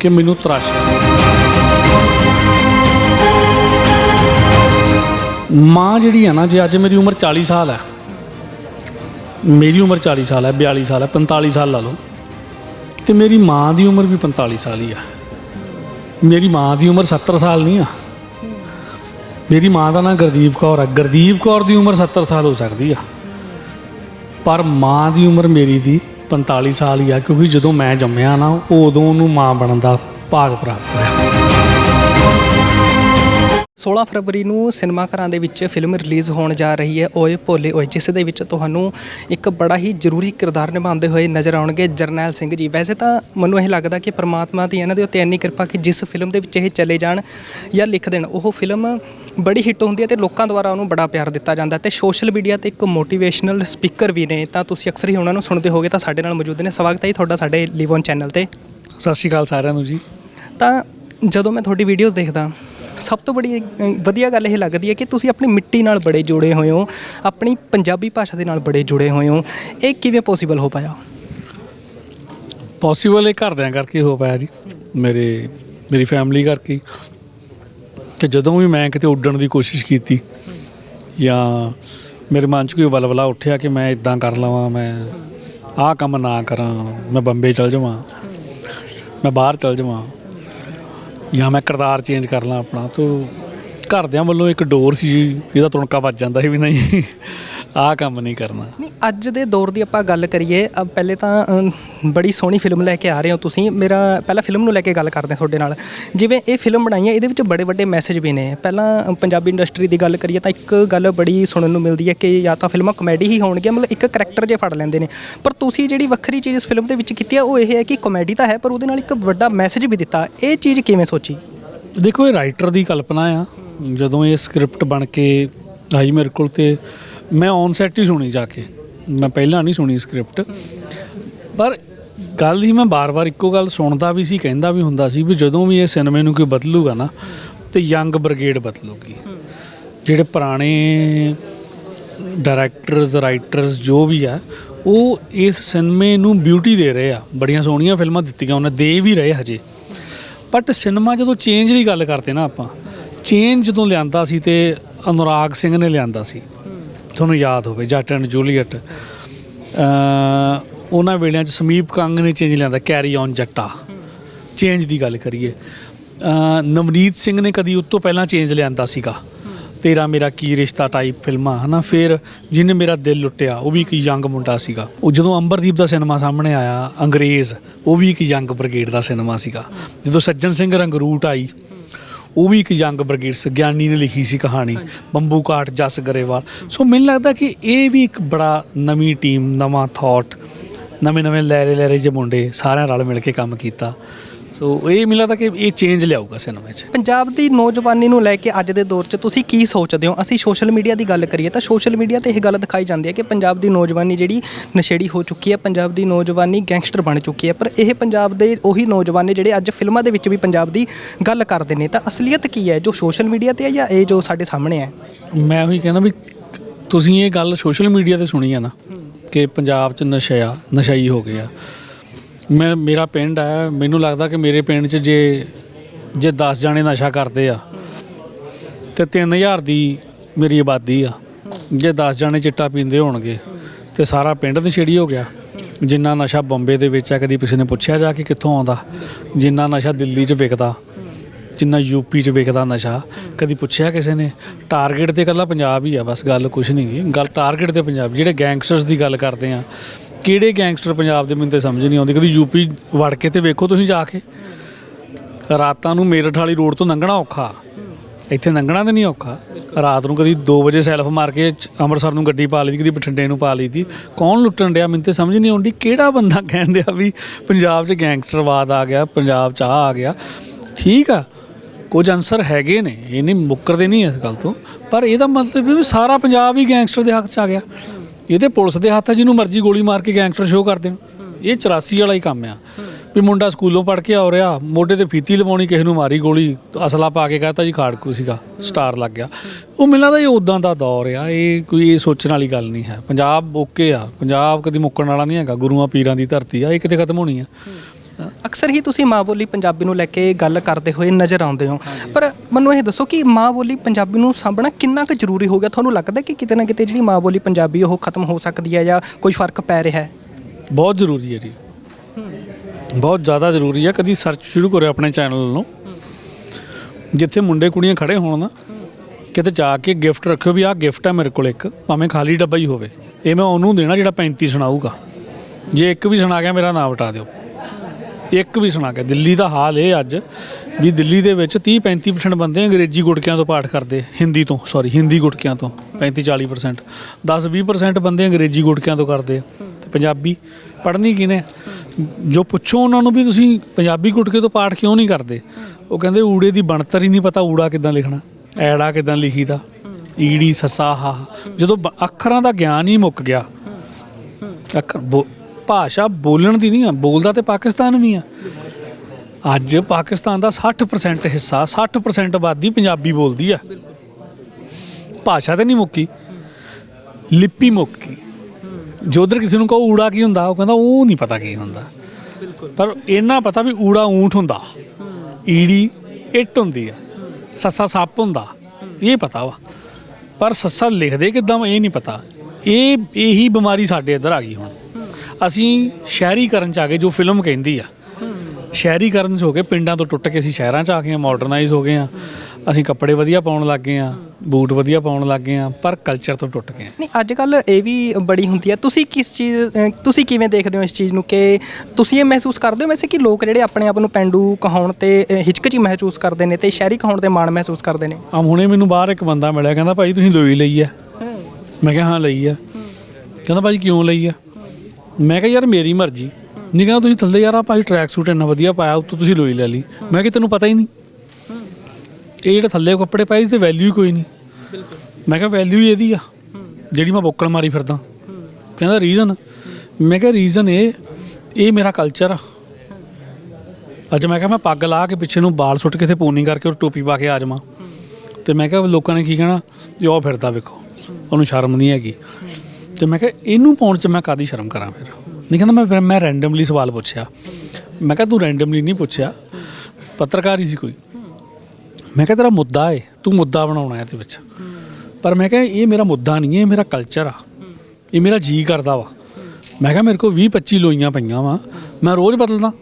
ਕਿ ਮੈਨੂੰ ਤਰਾਸ਼ਿਆ। ਮਾਂ ਜਿਹੜੀ ਹੈ ਨਾ, ਜੇ ਅੱਜ ਮੇਰੀ ਉਮਰ 40 ਸਾਲ ਹੈ, ਮੇਰੀ ਉਮਰ 40 ਸਾਲ ਹੈ 42 ਸਾਲ ਹੈ 45 ਸਾਲ ਲਾ ਲਓ, ਤੇ ਮੇਰੀ ਮਾਂ ਦੀ ਉਮਰ ਵੀ 45 ਸਾਲ ਹੀ ਆ। ਮੇਰੀ ਮਾਂ ਦੀ ਉਮਰ 70 ਸਾਲ ਨਹੀਂ ਆ। ਮੇਰੀ ਮਾਂ ਦਾ ਨਾਂ ਗੁਰਦੀਪ ਕੌਰ ਹੈ। ਗੁਰਦੀਪ ਕੌਰ ਦੀ ਉਮਰ 70 ਸਾਲ ਹੋ ਸਕਦੀ ਆ। ਪਰ ਮਾਂ ਦੀ ਉਮਰ ਮੇਰੀ ਦੀ 45 ਸਾਲ ਹੀ ਆ, ਕਿਉਂਕਿ ਜਦੋਂ ਮੈਂ ਜੰਮਿਆ ਨਾ, ਉਦੋਂ ਉਹਨੂੰ ਮਾਂ ਬਣਨ ਦਾ ਭਾਗ ਪ੍ਰਾਪਤ ਹੋਇਆ। 16 ਫਰਵਰੀ ਨੂੰ ਸਿਨੇਮਾ ਘਰਾਂ ਦੇ ਵਿੱਚ ਫਿਲਮ ਰਿਲੀਜ਼ ਹੋਣ ਜਾ ਰਹੀ ਹੈ। ਓਏ ਭੋਲੇ ਓਏ ਜਿਸ ਦੇ ਵਿੱਚ ਤੁਹਾਨੂੰ ਇੱਕ ਬੜਾ ਹੀ ਜ਼ਰੂਰੀ ਕਿਰਦਾਰ ਨਿਭਾਉਂਦੇ ਹੋਏ ਨਜ਼ਰ ਆਉਣਗੇ ਜਰਨੈਲ ਸਿੰਘ ਜੀ। ਵੈਸੇ ਤਾਂ ਮੈਨੂੰ ਇਹ ਲੱਗਦਾ ਕਿ ਪ੍ਰਮਾਤਮਾ ਦੀ ਇਹਨਾਂ ਦੇ ਉੱਤੇ ਇੰਨੀ ਕਿਰਪਾ ਕਿ ਜਿਸ ਫਿਲਮ ਦੇ ਵਿੱਚ ਇਹ ਚਲੇ ਜਾਣ ਜਾਂ ਲਿਖ ਦੇਣ ਉਹ ਫਿਲਮ ਬੜੀ ਹਿੱਟ ਹੁੰਦੀ ਹੈ ਤੇ ਲੋਕਾਂ ਦੁਆਰਾ ਉਹਨੂੰ ਬੜਾ ਪਿਆਰ ਦਿੱਤਾ ਜਾਂਦਾ ਤੇ ਸੋਸ਼ਲ ਮੀਡੀਆ ਤੇ ਇੱਕ ਮੋਟੀਵੇਸ਼ਨਲ ਸਪੀਕਰ ਵੀ ਨੇ ਤਾਂ ਤੁਸੀਂ ਅਕਸਰ ਹੀ ਉਹਨਾਂ ਨੂੰ ਸੁਣਦੇ ਹੋਗੇ ਤਾਂ ਸਾਡੇ ਨਾਲ ਮੌਜੂਦ ਨੇ। ਸਵਾਗਤ ਹੈ ਜੀ ਤੁਹਾਡਾ ਸਾਡੇ ਲਿਵ ਔਨ ਚੈਨਲ ਤੇ। ਸਤਿ ਸ਼੍ਰੀ ਅਕਾਲ ਸਾਰਿਆਂ ਨੂੰ ਜੀ। ਤਾਂ ਜਦੋਂ ਮੈਂ ਤੁਹਾਡੀ ਵੀਡੀਓਜ਼ ਦੇਖਦਾ ਸਭ ਤੋਂ ਬੜੀ ਵਧੀਆ ਗੱਲ ਇਹ ਲੱਗਦੀ ਹੈ ਕਿ ਤੁਸੀਂ ਆਪਣੀ ਮਿੱਟੀ ਨਾਲ ਬੜੇ ਜੁੜੇ ਹੋਏ ਹੋ, ਆਪਣੀ ਪੰਜਾਬੀ ਭਾਸ਼ਾ ਦੇ ਨਾਲ ਬੜੇ ਜੁੜੇ ਹੋਏ ਹੋ, ਇਹ ਕਿਵੇਂ ਪੋਸੀਬਲ ਹੋ ਪਾਇਆ ਪੋਸੀਬਲ ਇਹ ਘਰਦਿਆਂ ਕਰਕੇ ਹੋ ਪਾਇਆ ਜੀ, ਮੇਰੇ, ਮੇਰੀ ਫੈਮਿਲੀ ਕਰਕੇ ਹੀ। ਕਿ ਜਦੋਂ ਵੀ ਮੈਂ ਕਿਤੇ ਉੱਡਣ ਦੀ ਕੋਸ਼ਿਸ਼ ਕੀਤੀ, ਜਾਂ ਮੇਰੇ ਮਨ 'ਚ ਕੋਈ ਵਲਵਲਾ ਉੱਠਿਆ ਕਿ ਮੈਂ ਇਦਾਂ ਕਰ ਲਵਾਂ, ਮੈਂ ਆਹ ਕੰਮ ਨਾ ਕਰਾਂ, ਮੈਂ ਬੰਬੇ ਚਲ ਜਾਵਾਂ, ਮੈਂ ਬਾਹਰ ਚਲ ਜਾਵਾਂ ਜਾਂ ਮੈਂ ਕਿਰਦਾਰ ਚੇਂਜ ਕਰ ਲਾਂ ਆਪਣਾ ਤੋਂ ਘਰਦਿਆਂ ਵੱਲੋਂ ਇੱਕ ਡੋਰ ਸੀ ਜੀ, ਇਹਦਾ ਤੁਣਕਾ ਵੱਜ ਜਾਂਦਾ ਸੀ ਵੀ ਨਹੀਂ। ਆਹ ਕੰਮ ਨਹੀਂ ਕਰਨਾ। ਨਹੀਂ ਅੱਜ ਦੇ ਦੌਰ ਦੀ ਆਪਾਂ ਗੱਲ ਕਰੀਏ ਅ, ਪਹਿਲੇ ਤਾਂ ਅ, ਬੜੀ ਸੋਹਣੀ ਫਿਲਮ ਲੈ ਕੇ ਆ ਰਹੇ ਹੋ ਤੁਸੀਂ। ਮੇਰਾ ਪਹਿਲਾਂ ਫਿਲਮ ਨੂੰ ਲੈ ਕੇ ਗੱਲ ਕਰਦੇ ਹਾਂ ਤੁਹਾਡੇ ਨਾਲ। ਜਿਵੇਂ ਇਹ ਫਿਲਮ ਬਣਾਈ ਹੈ ਇਹਦੇ ਵਿੱਚ ਬੜੇ ਵੱਡੇ ਮੈਸੇਜ ਵੀ ਨੇ। ਪਹਿਲਾਂ ਅ, ਪੰਜਾਬੀ ਇੰਡਸਟਰੀ ਦੀ ਗੱਲ ਕਰੀਏ ਤਾਂ ਇੱਕ ਗੱਲ ਬੜੀ ਸੁਣਨ ਨੂੰ ਮਿਲਦੀ ਹੈ ਕਿ ਜਾਂ ਤਾਂ ਫਿਲਮਾਂ ਕਮੇਡੀ ਹੀ ਹੋਣਗੀਆਂ ਮਤਲਬ ਇੱਕ ਕਰੈਕਟਰ ਜੇ ਫੜ ਲੈਂਦੇ ਨੇ। ਪਰ ਤੁਸੀਂ ਜਿਹੜੀ ਵੱਖਰੀ ਚੀਜ਼ ਇਸ ਫਿਲਮ ਦੇ ਵਿੱਚ ਕੀਤੀ ਹੈ ਉਹ ਇਹ ਹੈ ਕਿ ਕਮੇਡੀ ਤਾਂ ਹੈ ਪਰ ਉਹਦੇ ਨਾਲ ਇੱਕ ਵੱਡਾ ਮੈਸੇਜ ਵੀ ਦਿੱਤਾ। ਇਹ ਚੀਜ਼ ਕਿਵੇਂ ਸੋਚੀ? ਦੇਖੋ ਇਹ ਰਾਈਟਰ ਦੀ ਕਲਪਨਾ ਆ। ਜਦੋਂ ਇਹ ਸਕ੍ਰਿਪਟ ਬਣ ਕੇ ਆਈ ਮੇਰੇ ਕੋਲ ਤੇ ਮੈਂ ਔਨਸੈਟ ਹੀ ਸੁਣੀ ਜਾ ਕੇ। ਮੈਂ ਪਹਿਲਾਂ ਨਹੀਂ ਸੁਣੀ ਸਕ੍ਰਿਪਟ ਪਰ ਗੱਲ ਹੀ ਮੈਂ ਬਾਰ-ਬਾਰ ਇੱਕੋ ਗੱਲ ਸੁਣਦਾ ਵੀ ਸੀ, ਕਹਿੰਦਾ ਵੀ ਹੁੰਦਾ ਸੀ ਵੀ ਜਦੋਂ ਵੀ ਇਹ ਸਿਨੇਮੇ ਨੂੰ ਕੋਈ ਬਦਲੂਗਾ ਨਾ, ਤੇ ਯੰਗ ਬ੍ਰਿਗੇਡ ਬਦਲੂਗੀ। ਜਿਹੜੇ ਪੁਰਾਣੇ ਡਾਇਰੈਕਟਰਸ ਰਾਈਟਰਸ ਜੋ ਵੀ ਆ, ਉਹ ਇਸ ਸਿਨੇਮੇ ਨੂੰ ਬਿਊਟੀ ਦੇ ਰਹੇ ਆ। ਬੜੀਆਂ ਸੋਹਣੀਆਂ ਫਿਲਮਾਂ ਦਿੱਤੀਆਂ ਉਹਨੇ, ਦੇ ਵੀ ਰਹੇ ਹਜੇ। ਬਟ ਸਿਨੇਮਾ ਜਦੋਂ ਚੇਂਜ ਦੀ ਗੱਲ ਕਰਦੇ ਨਾ ਆਪਾਂ ਚੇਂਜ ਜਦੋਂ ਲਿਆਂਦਾ ਸੀ ਤੇ ਅਨੁਰਾਗ ਸਿੰਘ ਨੇ ਲਿਆਂਦਾ ਸੀ ਤੁਹਾਨੂੰ ਯਾਦ ਹੋਵੇ, ਜੱਟ ਐਂਡ ਜੂਲੀਅਟ। ਉਹਨਾਂ ਵੇਲਿਆਂ 'ਚ ਸਮੀਪ ਕੰਗ ਨੇ ਚੇਂਜ ਲਿਆਂਦਾ ਕੈਰੀ ਔਨ ਜੱਟਾ। ਚੇਂਜ ਦੀ ਗੱਲ ਕਰੀਏ। ਨਵਨੀਤ ਸਿੰਘ ਨੇ ਕਦੀ ਉਸ ਤੋਂ ਪਹਿਲਾਂ ਚੇਂਜ ਲਿਆਂਦਾ ਸੀਗਾ। ਤੇਰਾ ਮੇਰਾ ਕੀ ਰਿਸ਼ਤਾ ਟਾਈਪ ਫਿਲਮਾਂ, ਹਨਾ? ਫਿਰ ਜਿਹਨੇ ਮੇਰਾ ਦਿਲ ਲੁੱਟਿਆ, ਉਹ ਵੀ ਇੱਕ ਯੰਗ ਮੁੰਡਾ ਸੀਗਾ। ਉਹ ਜਦੋਂ ਅੰਬਰਦੀਪ ਦਾ ਸਿਨੇਮਾ ਸਾਹਮਣੇ ਆਇਆ, ਅੰਗਰੇਜ਼, ਉਹ ਵੀ ਇੱਕ ਯੰਗ ਬ੍ਰਿਗੇਡ ਦਾ ਸਿਨੇਮਾ ਸੀਗਾ। ਜਦੋਂ ਸੱਜਣ ਸਿੰਘ ਰੰਗਰੂਟ ਆਈ ਉਹ ਵੀ ਇੱਕ ਯੰਗ ਬ੍ਰਿਗੇਡ ਗਿਆਨੀ ਨੇ ਲਿਖੀ ਸੀ ਕਹਾਣੀ ਬੰਬੂ ਕਾਟ ਜਸ ਗਰੇਵਾਲ। ਸੋ ਮੈਨੂੰ ਲੱਗਦਾ ਕਿ ਇਹ ਵੀ ਇੱਕ ਬੜਾ ਨਵੀਂ ਟੀਮ ਨਵਾਂ ਥਾਟ ਨਵੇਂ ਨਵੇਂ ਲੈਰੇ ਲੈਰੇ ਜਿਹੇ ਮੁੰਡੇ ਸਾਰਿਆਂ ਰਲ ਮਿਲ ਕੇ ਕੰਮ ਕੀਤਾ। ਸੋ ਇਹ ਮੈਨੂੰ ਲੱਗਦਾ ਕਿ ਇਹ ਚੇਂਜ ਲਿਆਊਗਾ ਸਿਨੇਮਾ 'ਚ। ਪੰਜਾਬ ਦੀ ਨੌਜਵਾਨੀ ਨੂੰ ਲੈ ਕੇ ਅੱਜ ਦੇ ਦੌਰ 'ਚ ਤੁਸੀਂ ਕੀ ਸੋਚਦੇ ਹੋ? ਅਸੀਂ ਸੋਸ਼ਲ ਮੀਡੀਆ ਦੀ ਗੱਲ ਕਰੀਏ ਤਾਂ ਸੋਸ਼ਲ ਮੀਡੀਆ ਤੇ ਇਹ ਗੱਲ ਦਿਖਾਈ ਜਾਂਦੀ ਹੈ ਕਿ ਪੰਜਾਬ ਦੀ ਨੌਜਵਾਨੀ ਜਿਹੜੀ ਨਸ਼ੇੜੀ ਹੋ ਚੁੱਕੀ ਹੈ ਪੰਜਾਬ ਦੀ ਨੌਜਵਾਨੀ ਗੈਂਗਸਟਰ ਬਣ ਚੁੱਕੀ ਹੈ। ਪਰ ਇਹ ਪੰਜਾਬ ਦੇ ਉਹੀ ਨੌਜਵਾਨ ਨੇ ਜਿਹੜੇ ਅੱਜ ਫਿਲਮਾਂ ਦੇ ਵਿੱਚ ਵੀ ਪੰਜਾਬ ਦੀ ਗੱਲ ਕਰਦੇ ਨੇ। ਤਾਂ ਅਸਲੀਅਤ ਕੀ ਹੈ? ਜੋ ਸੋਸ਼ਲ ਮੀਡੀਆ ਤੇ ਹੈ ਜਾਂ ਇਹ ਜੋ ਸਾਡੇ ਸਾਹਮਣੇ ਹੈ? ਮੈਂ ਉਹੀ ਕਹਿੰਦਾ ਵੀ ਤੁਸੀਂ ਇਹ ਗੱਲ ਸੋਸ਼ਲ ਮੀਡੀਆ ਤੇ ਸੁਣੀ ਆ ਨਾ ਕਿ ਪੰਜਾਬ 'ਚ ਨਸ਼ਾ ਨਸ਼ਾਈ ਹੋ ਗਿਆ। ਮੈਂ, ਮੇਰਾ ਪਿੰਡ ਹੈ ਮੈਨੂੰ ਲੱਗਦਾ ਕਿ ਮੇਰੇ ਪਿੰਡ 'ਚ ਜੇ ਜੇ 10 ਜਾਣੇ ਨਸ਼ਾ ਕਰਦੇ ਆ, ਤੇ 3000 ਦੀ ਮੇਰੀ ਆਬਾਦੀ ਆ। ਜੇ 10 ਜਾਣੇ ਚਿੱਟਾ ਪੀਂਦੇ ਹੋਣਗੇ, ਤੇ ਸਾਰਾ ਪਿੰਡ ਨਸ਼ੇੜੀ ਹੋ ਗਿਆ। ਜਿੰਨਾ ਨਸ਼ਾ ਬੰਬੇ ਦੇ ਵਿੱਚ ਆ, ਕਦੀ ਕਿਸੇ ਨੇ ਪੁੱਛਿਆ ਜਾ ਕੇ ਕਿੱਥੋਂ ਆਉਂਦਾ? ਜਿੰਨਾ ਨਸ਼ਾ ਦਿੱਲੀ 'ਚ ਵਿਕਦਾ, ਜਿੰਨਾ ਯੂਪੀ 'ਚ ਵਿਕਦਾ ਨਸ਼ਾ, ਕਦੀ ਪੁੱਛਿਆ ਕਿਸੇ ਨੇ? ਟਾਰਗੇਟ ਤੇ ਇਕੱਲਾ ਪੰਜਾਬ ਹੀ ਆ, ਬਸ ਗੱਲ ਕੁਛ ਨਹੀਂ। ਗੀ ਗੱਲ ਟਾਰਗੇਟ ਤੇ ਪੰਜਾਬ, ਜਿਹੜੇ ਗੈਂਗਸਟਰਸ ਦੀ ਗੱਲ ਕਰਦੇ ਆ ਕਿਹੜੇ ਗੈਂਗਸਟਰ ਪੰਜਾਬ ਦੇ ਮੈਨੂੰ ਤੇ ਸਮਝ ਨਹੀਂ ਆਉਂਦੀ। ਕਦੀ ਯੂਪੀ ਵੜ ਕੇ ਤੇ ਵੇਖੋ ਤੁਸੀਂ ਜਾ ਕੇ। ਰਾਤਾਂ ਨੂੰ ਮੇਰਠ ਵਾਲੀ ਰੋਡ ਤੋਂ ਲੰਘਣਾ ਔਖਾ। ਇੱਥੇ ਲੰਘਣਾ ਤੇ ਨਹੀਂ ਔਖਾ। ਰਾਤ ਨੂੰ ਕਦੀ 2 ਵਜੇ ਸੈਲਫ ਮਾਰ ਕੇ ਅੰਮ੍ਰਿਤਸਰ ਨੂੰ ਗੱਡੀ ਪਾ ਲਈ ਕਦੀ ਬਠਿੰਡੇ ਨੂੰ ਪਾ ਲਈ ਦੀ। ਕੌਣ ਲੁੱਟਣ ਡਿਆ? ਮੈਨੂੰ ਤੇ ਸਮਝ ਨਹੀਂ ਆਉਂਦੀ ਕਿਹੜਾ ਬੰਦਾ ਕਹਿਣ ਡਿਆ ਵੀ ਪੰਜਾਬ 'ਚ ਗੈਂਗਸਟਰਵਾਦ ਆ ਗਿਆ, ਪੰਜਾਬ 'ਚ ਆਹ ਆ ਗਿਆ। ਠੀਕ ਆ, ਕੁਝ ਅਨਸਰ ਹੈਗੇ ਨੇ, ਇਹ ਨਹੀਂ ਮੁੱਕਰਦੇ ਨਹੀਂ ਇਸ ਗੱਲ ਤੋਂ। ਪਰ ਇਹਦਾ ਮਤਲਬ ਵੀ ਸਾਰਾ ਪੰਜਾਬ ਹੀ ਗੈਂਗਸਟਰ ਦੇ ਹੱਥ 'ਚ ਆ ਗਿਆ। ਇਹ ਤੇ ਪੁਲਿਸ ਦੇ ਹੱਥ ਆ, ਜਿਹਨੂੰ ਮਰਜ਼ੀ ਗੋਲੀ ਮਾਰ ਕੇ ਗੈਂਗਸਟਰ ਸ਼ੋਅ ਕਰ ਦੇਣ। ਇਹ 84 ਵਾਲਾ ਹੀ ਕੰਮ ਆ। ਵੀ ਮੁੰਡਾ ਸਕੂਲੋਂ ਪੜ ਕੇ ਆ ਰਿਹਾ ਮੋਢੇ ਤੇ ਫੀਤੀ ਲਵਾਉਣੀ, ਕਿਸੇ ਨੂੰ ਮਾਰੀ ਗੋਲੀ, ਅਸਲਾ ਪਾ ਕੇ ਕਹਤਾ ਜੀ ਖਾੜਕੂ ਸੀਗਾ, ਸਟਾਰ ਲੱਗ ਗਿਆ। ਉਹ ਮੈਨੂੰ ਲੱਗਦਾ ਇਹ ਉਦਾਂ ਦਾ ਦੌਰ ਆ, ਇਹ ਕੋਈ ਇਹ ਸੋਚਣ ਵਾਲੀ ਗੱਲ ਨਹੀਂ ਹੈ। ਪੰਜਾਬ ਓਕੇ ਆ, ਪੰਜਾਬ ਕਦੀ ਮੁੱਕਣ ਵਾਲਾ ਨਹੀਂ ਹੈਗਾ, ਗੁਰੂਆਂ ਪੀਰਾਂ ਦੀ ਧਰਤੀ ਆ, ਇਹ ਕਿਤੇ ਖਤਮ ਹੋਣੀ ਆ। ਅਕਸਰ ਹੀ ਤੁਸੀਂ ਮਾਂ ਬੋਲੀ ਪੰਜਾਬੀ ਨੂੰ ਲੈ ਕੇ ਗੱਲ ਕਰਦੇ ਹੋਏ ਨਜ਼ਰ ਆਉਂਦੇ ਹੋ। ਪਰ ਮੈਨੂੰ ਇਹ ਦੱਸੋ ਕਿ ਮਾਂ ਬੋਲੀ ਪੰਜਾਬੀ ਨੂੰ ਸਾਂਭਣਾ ਕਿੰਨਾ ਕੁ ਜ਼ਰੂਰੀ ਹੋ ਗਿਆ? ਤੁਹਾਨੂੰ ਲੱਗਦਾ ਕਿ ਕਿਤੇ ਨਾ ਕਿਤੇ ਜਿਹੜੀ ਮਾਂ ਬੋਲੀ ਪੰਜਾਬੀ ਉਹ ਖਤਮ ਹੋ ਸਕਦੀ ਹੈ ਜਾਂ ਕੋਈ ਫ਼ਰਕ ਪੈ ਰਿਹਾ ਹੈ? ਬਹੁਤ ਜ਼ਰੂਰੀ ਹੈ ਜੀ। ਬਹੁਤ ਜ਼ਿਆਦਾ ਜ਼ਰੂਰੀ ਹੈ। ਕਦੀ ਸਰਚ ਸ਼ੁਰੂ ਕਰਿਓ ਆਪਣੇ ਚੈਨਲ ਨੂੰ। ਜਿੱਥੇ ਮੁੰਡੇ ਕੁੜੀਆਂ ਖੜੇ ਹੋਣ ਨਾ, ਕਿਤੇ ਜਾ ਕੇ ਗਿਫਟ ਰੱਖਿਓ ਵੀ ਆਹ ਗਿਫਟ ਹੈ ਮੇਰੇ ਕੋਲ ਇੱਕ, ਭਾਵੇਂ ਖਾਲੀ ਡੱਬਾ ਹੀ ਹੋਵੇ। ਇਹ ਮੈਂ ਉਹਨੂੰ ਦੇਣਾ ਜਿਹੜਾ 35 ਸੁਣਾਊਗਾ। ਜੇ ਇੱਕ ਵੀ ਸੁਣਾ ਗਿਆ ਮੇਰਾ ਨਾਮ ਵਟਾ ਦਿਓ। ਇੱਕ ਵੀ ਸੁਣਾ ਕੇ, ਦਿੱਲੀ ਦਾ ਹਾਲ ਇਹ ਅੱਜ ਵੀ ਦਿੱਲੀ ਦੇ ਵਿੱਚ 30 35% ਬੰਦੇ ਅੰਗਰੇਜ਼ੀ ਗੁਟਕਿਆਂ ਤੋਂ ਪਾਠ ਕਰਦੇ, ਹਿੰਦੀ ਤੋਂ ਸੌਰੀ ਹਿੰਦੀ ਗੁਟਕਿਆਂ ਤੋਂ 35 40% 10 20% ਬੰਦੇ ਅੰਗਰੇਜ਼ੀ ਗੁਟਕਿਆਂ ਤੋਂ ਕਰਦੇ ਆ, ਤੇ ਪੰਜਾਬੀ ਪੜ੍ਹਨੀ ਕਿਨੇ ਜੋ ਪੁੱਛੋ ਉਹਨਾਂ ਨੂੰ ਵੀ ਤੁਸੀਂ ਪੰਜਾਬੀ ਗੁਟਕੇ ਤੋਂ ਪਾਠ ਕਿਉਂ ਨਹੀਂ ਕਰਦੇ? ਉਹ ਕਹਿੰਦੇ ਊੜੇ ਦੀ ਬਣਤਰ ਹੀ ਨਹੀਂ ਪਤਾ ਊੜਾ ਕਿਦਾਂ ਲਿਖਣਾ, ਐੜਾ ਕਿਦਾਂ ਲਿਖੀਦਾ, ਈੜੀ, ਸੱਸਾ ਹਾ। ਜਦੋਂ ਬ- ਅੱਖਰਾਂ ਦਾ ਗਿਆਨ ਹੀ ਮੁੱਕ ਗਿਆ, ਅੱਖਰ ਬੋ- ਭਾਸ਼ਾ ਬੋਲਣ ਦੀ ਨਹੀਂ ਆ, ਬੋਲਦਾ ਤੇ ਪਾਕਿਸਤਾਨ ਵੀ ਆ। ਅੱਜ ਪਾਕਿਸਤਾਨ ਦਾ 60% ਹਿੱਸਾ 60% ਆਬਾਦੀ ਪੰਜਾਬੀ ਬੋਲਦੀ ਆ। ਭਾਸ਼ਾ ਤੇ ਨਹੀਂ ਮੁੱਕੀ, ਲਿਪੀ ਮੁੱਕੀ। ਗਈ ਜੋ ਉਧਰ ਕਿਸੇ ਨੂੰ ਕਹੋ ਊੜਾ ਕੀ ਹੁੰਦਾ, ਉਹ ਕਹਿੰਦਾ ਉਹ ਨਹੀਂ ਪਤਾ ਕੀ ਹੁੰਦਾ। ਪਰ ਇਹਨਾਂ ਪਤਾ ਵੀ ਊੜਾ ਊਂਠ ਹੁੰਦਾ। ਈੜੀ, ਇੱਟ ਹੁੰਦੀ ਆ, ਸੱਸਾ ਸੱਪ ਹੁੰਦਾ, ਇਹ ਪਤਾ ਵਾ। ਪਰ ਸੱਸਾ ਲਿਖਦੇ ਕਿਦਾਂ ਇਹ ਨਹੀਂ ਪਤਾ। ਇਹ, ਇਹੀ ਬਿਮਾਰੀ ਸਾਡੇ ਇੱਧਰ ਆ ਗਈ ਹੁਣ। ਅਸੀਂ ਸ਼ਹਿਰੀਕਰਨ ਚ ਆ ਗਏ ਜੋ ਫਿਲਮ ਕਹਿੰਦੀ ਆ। ਸ਼ਹਿਰੀਕਰਨ 'ਚ ਹੋ ਕੇ ਪਿੰਡਾਂ ਤੋਂ ਟੁੱਟ ਕੇ ਅਸੀਂ ਸ਼ਹਿਰਾਂ 'ਚ ਆ ਗਏ ਆ ਮਾਡਰਨਾਈਜ਼ ਹੋ ਗਏ ਆ। ਅਸੀਂ ਕੱਪੜੇ ਵਧੀਆ ਪਾਉਣ ਲੱਗ ਗਏ ਆ ਬੂਟ ਵਧੀਆ ਪਾਉਣ ਲੱਗ ਗਏ ਆ ਪਰ ਕਲਚਰ ਤੋਂ ਟੁੱਟ ਗਏ ਆ। ਨਹੀਂ ਅੱਜ ਕੱਲ ਇਹ ਵੀ ਬੜੀ ਹੁੰਦੀ ਹੈ ਤੁਸੀਂ ਕਿਸ ਚੀਜ਼ ਅਹ, ਤੁਸੀਂ ਕਿਵੇਂ ਦੇਖਦੇ ਹੋ ਇਸ ਚੀਜ਼ ਨੂੰ? ਕਿ ਤੁਸੀਂ ਇਹ ਮਹਿਸੂਸ ਕਰਦੇ ਹੋ ਵੈਸੇ ਕਿ ਲੋਕ ਜਿਹੜੇ ਆਪਣੇ ਆਪ ਨੂੰ ਪੈਂਡੂ ਕਹਾਉਣ ਤੇ ਅਹ, ਹਿਚਕਚੀ ਮਹਿਸੂਸ ਕਰਦੇ ਨੇ ਤੇ ਸ਼ਹਿਰੀ ਕਹਾਉਣ ਤੇ ਮਾਣ ਮਹਿਸੂਸ ਕਰਦੇ ਨੇ? ਆ ਹੁਣੇ ਮੈਨੂੰ ਬਾਹਰ ਇੱਕ ਬੰਦਾ ਮਿਲਿਆ ਕਹਿੰਦਾ ਭਾਈ ਤੁਸੀਂ ਲੋਈ ਲਈ ਆ। ਮੈਂ ਕਿਹਾ ਹਾਂ ਲਈ ਆ। ਕਹਿੰਦਾ ਭਾਈ ਕਿਉਂ ਲਈ ਆ? ਮੈਂ ਕਿਹਾ ਯਾਰ ਮੇਰੀ ਮਰਜ਼ੀ। ਨਹੀਂ ਕਹਿੰਦਾ ਤੁਸੀਂ ਥੱਲੇ ਯਾਰ ਆ ਭਾਈ ਟਰੈਕ ਸੂਟ ਇੰਨਾ ਵਧੀਆ ਪਾਇਆ ਉੱਤੋਂ ਤੁਸੀਂ ਲੋਈ ਲੈ ਲਈ। ਮੈਂ ਕਿ ਤੈਨੂੰ ਪਤਾ ਹੀ ਨਹੀਂ। ਇਹ ਜਿਹੜੇ ਥੱਲੇ ਕੱਪੜੇ ਪਾਏ ਤੇ ਵੈਲਿਊ ਹੀ ਕੋਈ ਨਹੀਂ। ਮੈਂ ਕਿਹਾ ਵੈਲਿਊ ਹੀ ਇਹਦੀ ਆ ਜਿਹੜੀ ਮੈਂ ਬੋਕਲ ਮਾਰੀ ਫਿਰਦਾ। ਕਹਿੰਦਾ ਰੀਜ਼ਨ ਮੈਂ ਕਿਹਾ ਰੀਜ਼ਨ ਇਹ ਇਹ ਮੇਰਾ ਕਲਚਰ ਆ। ਅੱਜ ਮੈਂ ਕਿਹਾ ਮੈਂ ਪੱਗ ਲਾ ਕੇ ਪਿੱਛੇ ਨੂੰ ਬਾਲ ਸੁੱਟ ਕੇ ਤੇ ਪੋਨੀ ਕਰਕੇ ਉਹ ਟੋਪੀ ਪਾ ਕੇ ਆ ਜਾਵਾਂ। ਤੇ ਮੈਂ ਕਿਹਾ ਲੋਕਾਂ ਨੇ ਕੀ ਕਹਿਣਾ ਉਹ ਫਿਰਦਾ ਵੇਖੋ ਉਹਨੂੰ ਸ਼ਰਮ ਨਹੀਂ ਹੈਗੀ। ਤੇ ਮੈਂ ਕਿਹਾ, ਇਹਨੂੰ ਪਾਉਣ ਚ ਮੈਂ ਕਾਦੀ ਸ਼ਰਮ ਕਰਾਂ ਫਿਰ? ਨਹੀਂ ਕਹਿੰਦਾ, ਮੈਂ ਮੈਂ ਰੈਂਡਮਲੀ ਸਵਾਲ ਪੁੱਛਿਆ। ਮੈਂ ਕਿਹਾ, ਤੂੰ ਰੈਂਡਮਲੀ ਨਹੀਂ ਪੁੱਛਿਆ। ਪੱਤਰਕਾਰ ਹੀ ਸੀ ਕੋਈ। ਮੈਂ ਕਿਹਾ, ਤੇਰਾ ਮੁੱਦਾ ਏ। ਤੂੰ ਮੁੱਦਾ ਬਣਾਉਣਾ ਇਹਦੇ ਵਿੱਚ। ਪਰ ਮੈਂ ਕਿਹਾ, ਇਹ ਮੇਰਾ ਮੁੱਦਾ ਨਹੀਂ ਹੈ ਇਹ ਮੇਰਾ ਕਲਚਰ ਆ। ਇਹ ਮੇਰਾ ਜੀ ਕਰਦਾ ਵਾ। ਮੈਂ ਕਿਹਾ, ਮੇਰੇ ਕੋਲ 20 25 ਲੋਈਆਂ ਪਈਆਂ ਵਾ। ਮੈਂ ਰੋਜ਼ ਬਦਲਦਾ।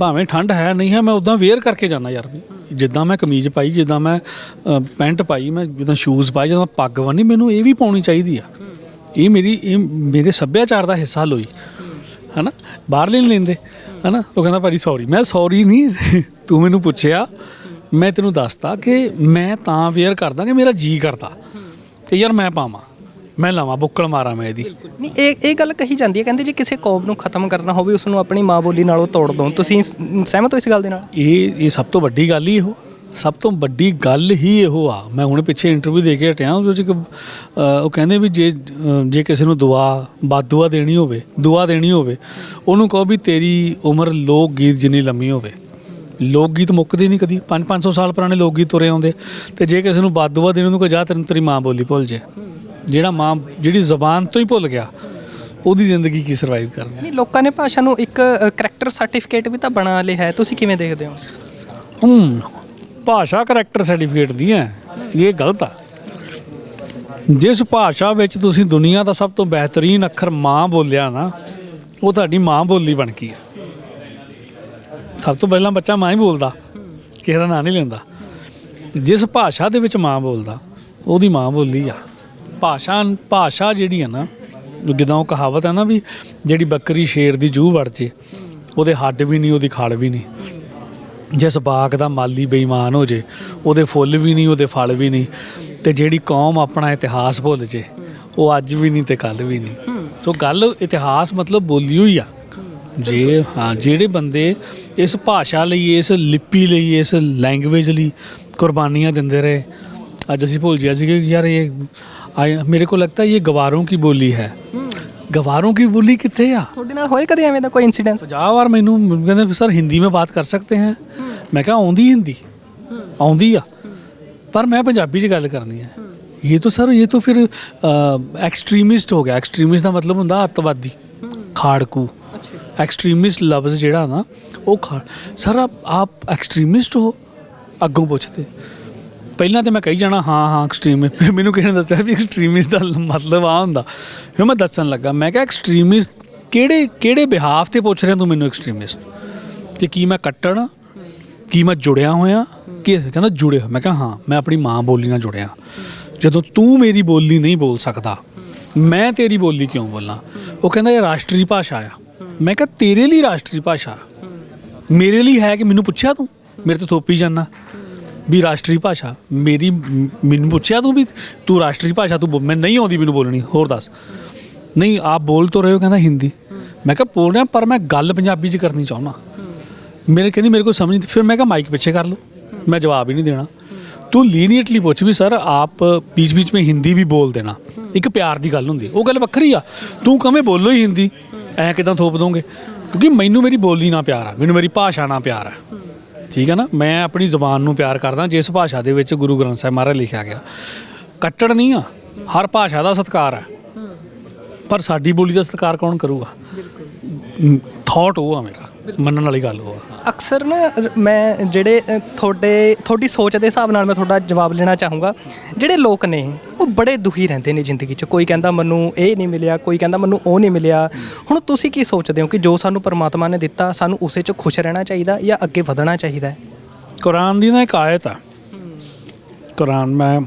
ਭਾਵੇਂ ਠੰਡ ਹੈ, ਨਹੀਂ ਹੈ, ਮੈਂ ਉਦਾਂ ਵੇਅਰ ਕਰਕੇ ਜਾਂਦਾ ਯਾਰ ਵੀ। ਜਿੱਦਾਂ ਮੈਂ ਕਮੀਜ਼ ਪਾਈ, ਜਿੱਦਾਂ ਮੈਂ ਪੈਂਟ ਪਾਈ, ਮੈਂ ਜਿੱਦਾਂ ਸ਼ੂਜ਼ ਪਾਏ ਜਦੋਂ ਮੈਂ ਪੱਗ ਬੰਨੀ ਮੈਨੂੰ ਇਹ ਵੀ ਪਾਉਣੀ ਚਾਹੀਦੀ ਆ। ਇਹ ਮੇਰੀ ਇਹ ਮੇਰੇ ਸੱਭਿਆਚਾਰ ਦਾ ਹਿੱਸਾ ਲੋਈ। ਹਨਾ? ਬਾਹਰ ਨਹੀਂ ਲੈਂਦੇ। ਹਨਾ? ਉਹ ਕਹਿੰਦਾ ਭਾਜੀ ਸੌਰੀ ਮੈਂ ਸੌਰੀ ਨਹੀਂ ਤੂੰ ਮੈਨੂੰ ਪੁੱਛਿਆ। ਮੈਂ ਤੈਨੂੰ ਦੱਸਤਾ ਕਿ ਮੈਂ ਤਾਂ ਵੇਅਰ ਕਰਦਾ ਕਿ ਮੇਰਾ ਜੀ ਕਰਦਾ। ਤੇ ਯਾਰ ਮੈਂ ਪਾਵਾਂ। ਮੈਂ ਲਾਵਾਂ। ਬੁੱਕਲ ਮਾਰਾਂ ਮੈਂ ਇਹਦੀ। ਨਹੀਂ ਇਹ ਇਹ ਗੱਲ ਕਹੀ ਜਾਂਦੀ ਹੈ। ਕਹਿੰਦੇ ਜੇ ਕਿਸੇ ਕੌਮ ਨੂੰ ਖਤਮ ਕਰਨਾ ਹੋਵੇ ਉਸ ਨੂੰ ਆਪਣੀ ਮਾਂ ਬੋਲੀ ਨਾਲੋਂ ਤੋੜ ਦੋ। ਤੁਸੀਂ ਸਹਿਮਤ ਹੋ ਇਸ ਗੱਲ ਦੇ ਨਾਲ? ਇਹ ਇਹ ਸਭ ਤੋਂ ਵੱਡੀ ਗੱਲ ਹੀ ਇਹੋ। ਸਭ ਤੋਂ ਵੱਡੀ ਗੱਲ ਹੀ ਇਹੋ ਆ। ਮੈਂ ਹੁਣ ਪਿੱਛੇ ਇੰਟਰਵਿਊ ਦੇ ਕੇ ਹਟਿਆ ਉਸ ਵਿੱਚ ਉਹ ਕਹਿੰਦੇ ਵੀ ਜੇ ਜੇ ਕਿਸੇ ਨੂੰ ਦੁਆ ਬਾਦੂਆ ਦੇਣੀ ਹੋਵੇ ਦੁਆ ਦੇਣੀ ਹੋਵੇ ਉਹਨੂੰ ਕਹੋ ਵੀ ਤੇਰੀ ਉਮਰ ਲੋਕ ਗੀਤ ਜਿੰਨੀ ਲੰਮੀ ਹੋਵੇ। ਲੋਕ ਗੀਤ ਮੁੱਕਦੇ ਨਹੀਂ ਕਦੀ। 5-500 ਸਾਲ ਪੁਰਾਣੇ ਲੋਕ ਗੀਤ ਤੁਰੇ ਆਉਂਦੇ। ਤੇ ਜੇ ਕਿਸੇ ਨੂੰ ਬਾਦੂਆ ਦੇਣੀ ਉਹਨੂੰ ਕਹੋ ਜਾ ਤੈਨੂੰ ਤੇਰੀ ਮਾਂ ਬੋਲੀ ਭੁੱਲ ਜੇ। ਜਿਹੜਾ ਮਾਂ ਜਿਹੜੀ ਜ਼ਬਾਨ ਤੋਂ ਹੀ ਭੁੱਲ ਗਿਆ ਉਹਦੀ ਜ਼ਿੰਦਗੀ ਕੀ ਸਰਵਾਈਵ ਕਰਨੀ ਨਹੀਂ ਲੋਕਾਂ ਨੇ ਭਾਸ਼ਾ ਨੂੰ ਇੱਕ ਕਰੈਕਟਰ ਸਰਟੀਫਿਕੇਟ ਵੀ ਤਾਂ ਬਣਾ ਲਿਆ ਹੈ। ਤੁਸੀਂ ਕਿਵੇਂ ਦੇਖਦੇ ਹੋ? ਹੂੰ। ਭਾਸ਼ਾ ਕਰੈਕਟਰ ਸਰਟੀਫਿਕੇਟ ਦੀ ਹੈ, ਇਹ ਗਲਤ ਆ। ਜਿਸ ਭਾਸ਼ਾ ਵਿੱਚ ਤੁਸੀਂ ਦੁਨੀਆ ਦਾ ਸਭ ਤੋਂ ਬਿਹਤਰੀਨ ਅੱਖਰ ਮਾਂ ਬੋਲਿਆ ਨਾ, ਉਹ ਤੁਹਾਡੀ ਮਾਂ ਬੋਲੀ ਬਣ ਗਈ ਹੈ ਸਭ ਤੋਂ ਪਹਿਲਾਂ ਬੱਚਾ ਮਾਂ ਹੀ ਬੋਲਦਾ, ਕਿਸੇ ਦਾ ਨਾਂ ਨਹੀਂ ਲੈਂਦਾ। ਜਿਸ ਭਾਸ਼ਾ ਦੇ ਵਿੱਚ ਮਾਂ ਬੋਲਦਾ, ਉਹਦੀ ਮਾਂ ਬੋਲੀ ਆ। ਭਾਸ਼ਾ ਭਾਸ਼ਾ ਜਿਹੜੀ ਆ ਨਾ, ਜਿੱਦਾਂ ਉਹ ਕਹਾਵਤ ਆ ਨਾ ਵੀ ਜਿਹੜੀ ਬੱਕਰੀ ਸ਼ੇਰ ਦੀ ਜੂਹ ਵੜ ਜੇ, ਉਹਦੇ ਹੱਡ ਵੀ ਨਹੀਂ, ਉਹਦੀ ਖੜ ਵੀ ਨਹੀਂ। ਜਿਸ ਬਾਗ ਦਾ ਮਾਲੀ ਬੇਈਮਾਨ ਹੋ ਜੇ ਉਹਦੇ ਫੁੱਲ ਵੀ ਨਹੀਂ ਉਹਦੇ ਫਲ ਵੀ ਨਹੀਂ ਤੇ ਜਿਹੜੀ ਕੌਮ ਆਪਣਾ ਇਤਿਹਾਸ ਭੁੱਲ ਜੇ ਉਹ ਅੱਜ ਵੀ ਨਹੀਂ ਤੇ ਕੱਲ ਵੀ ਨਹੀਂ। ਸੋ ਗੱਲ ਇਤਿਹਾਸ ਮਤਲਬ ਬੋਲੀ ਹੋਈ ਆ। ਜੇ ਹਾਂ ਜਿਹੜੇ ਬੰਦੇ ਇਸ ਭਾਸ਼ਾ ਲਈ ਇਸ ਲਿਪੀ ਲਈ ਇਸ ਲੈਂਗੁਏਜ ਲਈ ਕੁਰਬਾਨੀਆਂ ਦਿੰਦੇ ਰਹੇ ਅੱਜ ਅਸੀਂ ਭੁੱਲ ਗਿਆ ਸੀ ਕਿ ਯਾਰ ਇਹ ਮੇਰੇ ਕੋ ਲੱਗਦਾ ਇਹ ਗਵਾਰੋਂ ਕੀ ਬੋਲੀ ਹੈ। गवारों की बोली कितने ਆ ਤੁਹਾਡੇ ਨਾਲ ਹੋਏ ਕਦੇ ਐਵੇਂ ਦਾ ਕੋਈ ਇਨਸੀਡੈਂਸ 50 ਵਾਰ ਮੈਨੂੰ ਕਹਿੰਦੇ ਵੀ ਸਰ ਹਿੰਦੀ में बात कर सकते हैं ਮੈਂ ਕਿਹਾ ਆਉਂਦੀ ਹਿੰਦੀ ਆਉਂਦੀ ਆ ਪਰ ਮੈਂ ਪੰਜਾਬੀ 'ਚ ਗੱਲ ਕਰਨੀ ਹੈ ਇਹ ਤਾਂ ਸਰ ਇਹ ਤਾਂ ਫਿਰ ਐਕਸਟ੍ਰੀਮਿਸਟ ਹੋ ਗਿਆ ਐਕਸਟ੍ਰੀਮਿਸਟ ਦਾ ਮਤਲਬ ਹੁੰਦਾ ਅੱਤਵਾਦੀ ਖਾੜਕੂ ਐਕਸਟ੍ਰੀਮਿਸਟ ਲਫ਼ਜ਼ ਜਿਹੜਾ ਨਾ ਉਹ ਖਾ ਸਰ ਆਪ ਆਪ ਐਕਸਟ੍ਰੀਮਿਸਟ ਹੋ ਅੱਗੋਂ ਪੁੱਛਦੇ ਪਹਿਲਾਂ ਤੇ ਮੈਂ ਕਹੀ ਜਾਣਾ, ਹਾਂ ਹਾਂ ਐਕਸਟ੍ਰੀਮਿਸਟ ਫਿਰ ਮੈਨੂੰ ਕਿਸੇ ਨੇ ਦੱਸਿਆ ਵੀ ਐਕਸਟ੍ਰੀਮਿਸਟ ਦਾ ਮਤਲਬ ਆ ਹੁੰਦਾ। ਫਿਰ ਮੈਂ ਦੱਸਣ ਲੱਗਾ, ਮੈਂ ਕਿਹਾ ਐਕਸਟ੍ਰੀਮਿਸਟ ਕਿਹੜੇ ਕਿਹੜੇ ਬਿਹਾਫ ਤੇ ਪੁੱਛ ਰਿਹਾ ਤੂੰ ਮੈਨੂੰ ਐਕਸਟ੍ਰੀਮਿਸਟ ਤੇ ਕੀ ਮੈਂ ਕੱਟਣ ਕੀ ਮੈਂ ਜੁੜਿਆ ਹੋਇਆ? ਕਿ ਕਹਿੰਦਾ ਜੁੜਿਆ ਮੈਂ ਕਿਹਾ, ਹਾਂ, ਮੈਂ ਆਪਣੀ ਮਾਂ ਬੋਲੀ ਨਾਲ ਜੁੜਿਆ। ਜਦੋਂ ਤੂੰ ਮੇਰੀ ਬੋਲੀ ਨਹੀਂ ਬੋਲ ਸਕਦਾ, ਮੈਂ ਤੇਰੀ ਬੋਲੀ ਕਿਉਂ ਬੋਲਾਂ? ਉਹ ਕਹਿੰਦਾ, ਇਹ ਰਾਸ਼ਟਰੀ ਭਾਸ਼ਾ ਆ। ਮੈਂ ਕਿਹਾ, ਤੇਰੇ ਲਈ ਰਾਸ਼ਟਰੀ ਭਾਸ਼ਾ ਮੇਰੇ ਲਈ ਹੈ ਕਿ ਮੈਨੂੰ ਪੁੱਛਿਆ ਤੂੰ? ਮੇਰੇ ਤੇ ਥੋਪੀ ਜਾਨਾ। ਵੀ ਰਾਸ਼ਟਰੀ ਭਾਸ਼ਾ, ਮੇਰੀ ਮੈਨੂੰ ਪੁੱਛਿਆ ਤੂੰ ਵੀ, ਤੂੰ ਰਾਸ਼ਟਰੀ ਭਾਸ਼ਾ, ਤੂੰ ਮੈਂ ਨਹੀਂ ਆਉਂਦੀ ਮੈਨੂੰ ਬੋਲਣੀ, ਹੋਰ ਦੱਸ। ਨਹੀਂ, ਆਪ ਬੋਲ ਤੋਂ ਰਹੇ ਹੋ, ਕਹਿੰਦਾ ਹਿੰਦੀ। ਮੈਂ ਕਿਹਾ, ਬੋਲ ਰਿਹਾ, ਪਰ ਮੈਂ ਗੱਲ ਪੰਜਾਬੀ 'ਚ ਕਰਨੀ ਚਾਹੁੰਦਾ। ਮੇਰੇ ਕਹਿੰਦੀ, ਮੇਰੇ ਕੋਲ ਸਮਝ ਨਹੀਂ, ਫਿਰ ਮੈਂ ਕਿਹਾ, ਮਾਈਕ ਪਿੱਛੇ ਕਰ ਲਓ। ਮੈਂ ਜਵਾਬ ਹੀ ਨਹੀਂ ਦੇਣਾ। ਤੂੰ ਲੀਨੀਅਟਲੀ ਪੁੱਛ ਵੀ, ਸਰ, ਆਪ ਪੀਚ ਵਿੱਚ ਮੈਂ ਹਿੰਦੀ ਵੀ ਬੋਲ ਦੇਣਾ। ਇੱਕ ਪਿਆਰ ਦੀ ਗੱਲ ਹੁੰਦੀ ਉਹ ਗੱਲ ਵੱਖਰੀ ਆ। ਤੂੰ ਕਵੇਂ ਬੋਲੋ ਹੀ ਹਿੰਦੀ? ਐ ਕਿਦਾਂ ਥੋਪ ਦੋਗੇ? ਕਿਉਂਕਿ ਮੈਨੂੰ ਮੇਰੀ ਬੋਲੀ ਨਾਲ ਪਿਆਰ ਆ। ਮੈਨੂੰ ਮੇਰੀ ਭਾਸ਼ਾ ਨਾਲ ਪਿਆਰ ਆ। ਠੀਕ ਹੈ ਨਾ? ਮੈਂ ਆਪਣੀ ਜ਼ੁਬਾਨ ਨੂੰ ਪਿਆਰ ਕਰਦਾ ਜਿਸ ਭਾਸ਼ਾ ਦੇ ਵਿੱਚ ਗੁਰੂ ਗ੍ਰੰਥ ਸਾਹਿਬ ਮਹਾਰਾਜ ਲਿਖਿਆ ਗਿਆ। ਕੱਟੜ ਨਹੀਂ ਆ ਹਰ ਭਾਸ਼ਾ ਦਾ ਸਤਿਕਾਰ ਹੈ ਪਰ ਸਾਡੀ ਬੋਲੀ ਦਾ ਸਤਿਕਾਰ ਕੌਣ ਕਰੂਗਾ? ਥਾਟ ਉਹ ਆ ਮੇਰਾ। ਮੰਨਣ ਵਾਲੀ ਗੱਲ ਉਹ ਆ। ਅਕਸਰ ਨਾ ਮੈਂ ਜਿਹੜੇ ਅ, ਤੁਹਾਡੇ ਤੁਹਾਡੀ ਸੋਚ ਦੇ ਹਿਸਾਬ ਨਾਲ ਮੈਂ ਤੁਹਾਡਾ ਜਵਾਬ ਲੈਣਾ ਚਾਹੂੰਗਾ। ਜਿਹੜੇ ਲੋਕ ਨੇ ਉਹ ਬੜੇ ਦੁਖੀ ਰਹਿੰਦੇ ਨੇ ਜ਼ਿੰਦਗੀ 'ਚ। ਕੋਈ ਕਹਿੰਦਾ ਮੈਨੂੰ ਇਹ ਨਹੀਂ ਮਿਲਿਆ ਕੋਈ ਕਹਿੰਦਾ ਮੈਨੂੰ ਉਹ ਨਹੀਂ ਮਿਲਿਆ। ਹੁਣ ਤੁਸੀਂ ਕੀ ਸੋਚਦੇ ਹੋ ਕਿ ਜੋ ਸਾਨੂੰ ਪਰਮਾਤਮਾ ਨੇ ਦਿੱਤਾ ਸਾਨੂੰ ਉਸੇ 'ਚ ਖੁਸ਼ ਰਹਿਣਾ ਚਾਹੀਦਾ ਜਾਂ ਅੱਗੇ ਵਧਣਾ ਚਾਹੀਦਾ ਹੈ? ਕੁਰਾਨ ਦੀ ਨਾ ਇੱਕ ਆਇਤ ਆ। ਕੁਰਾਨ ਮੈਂ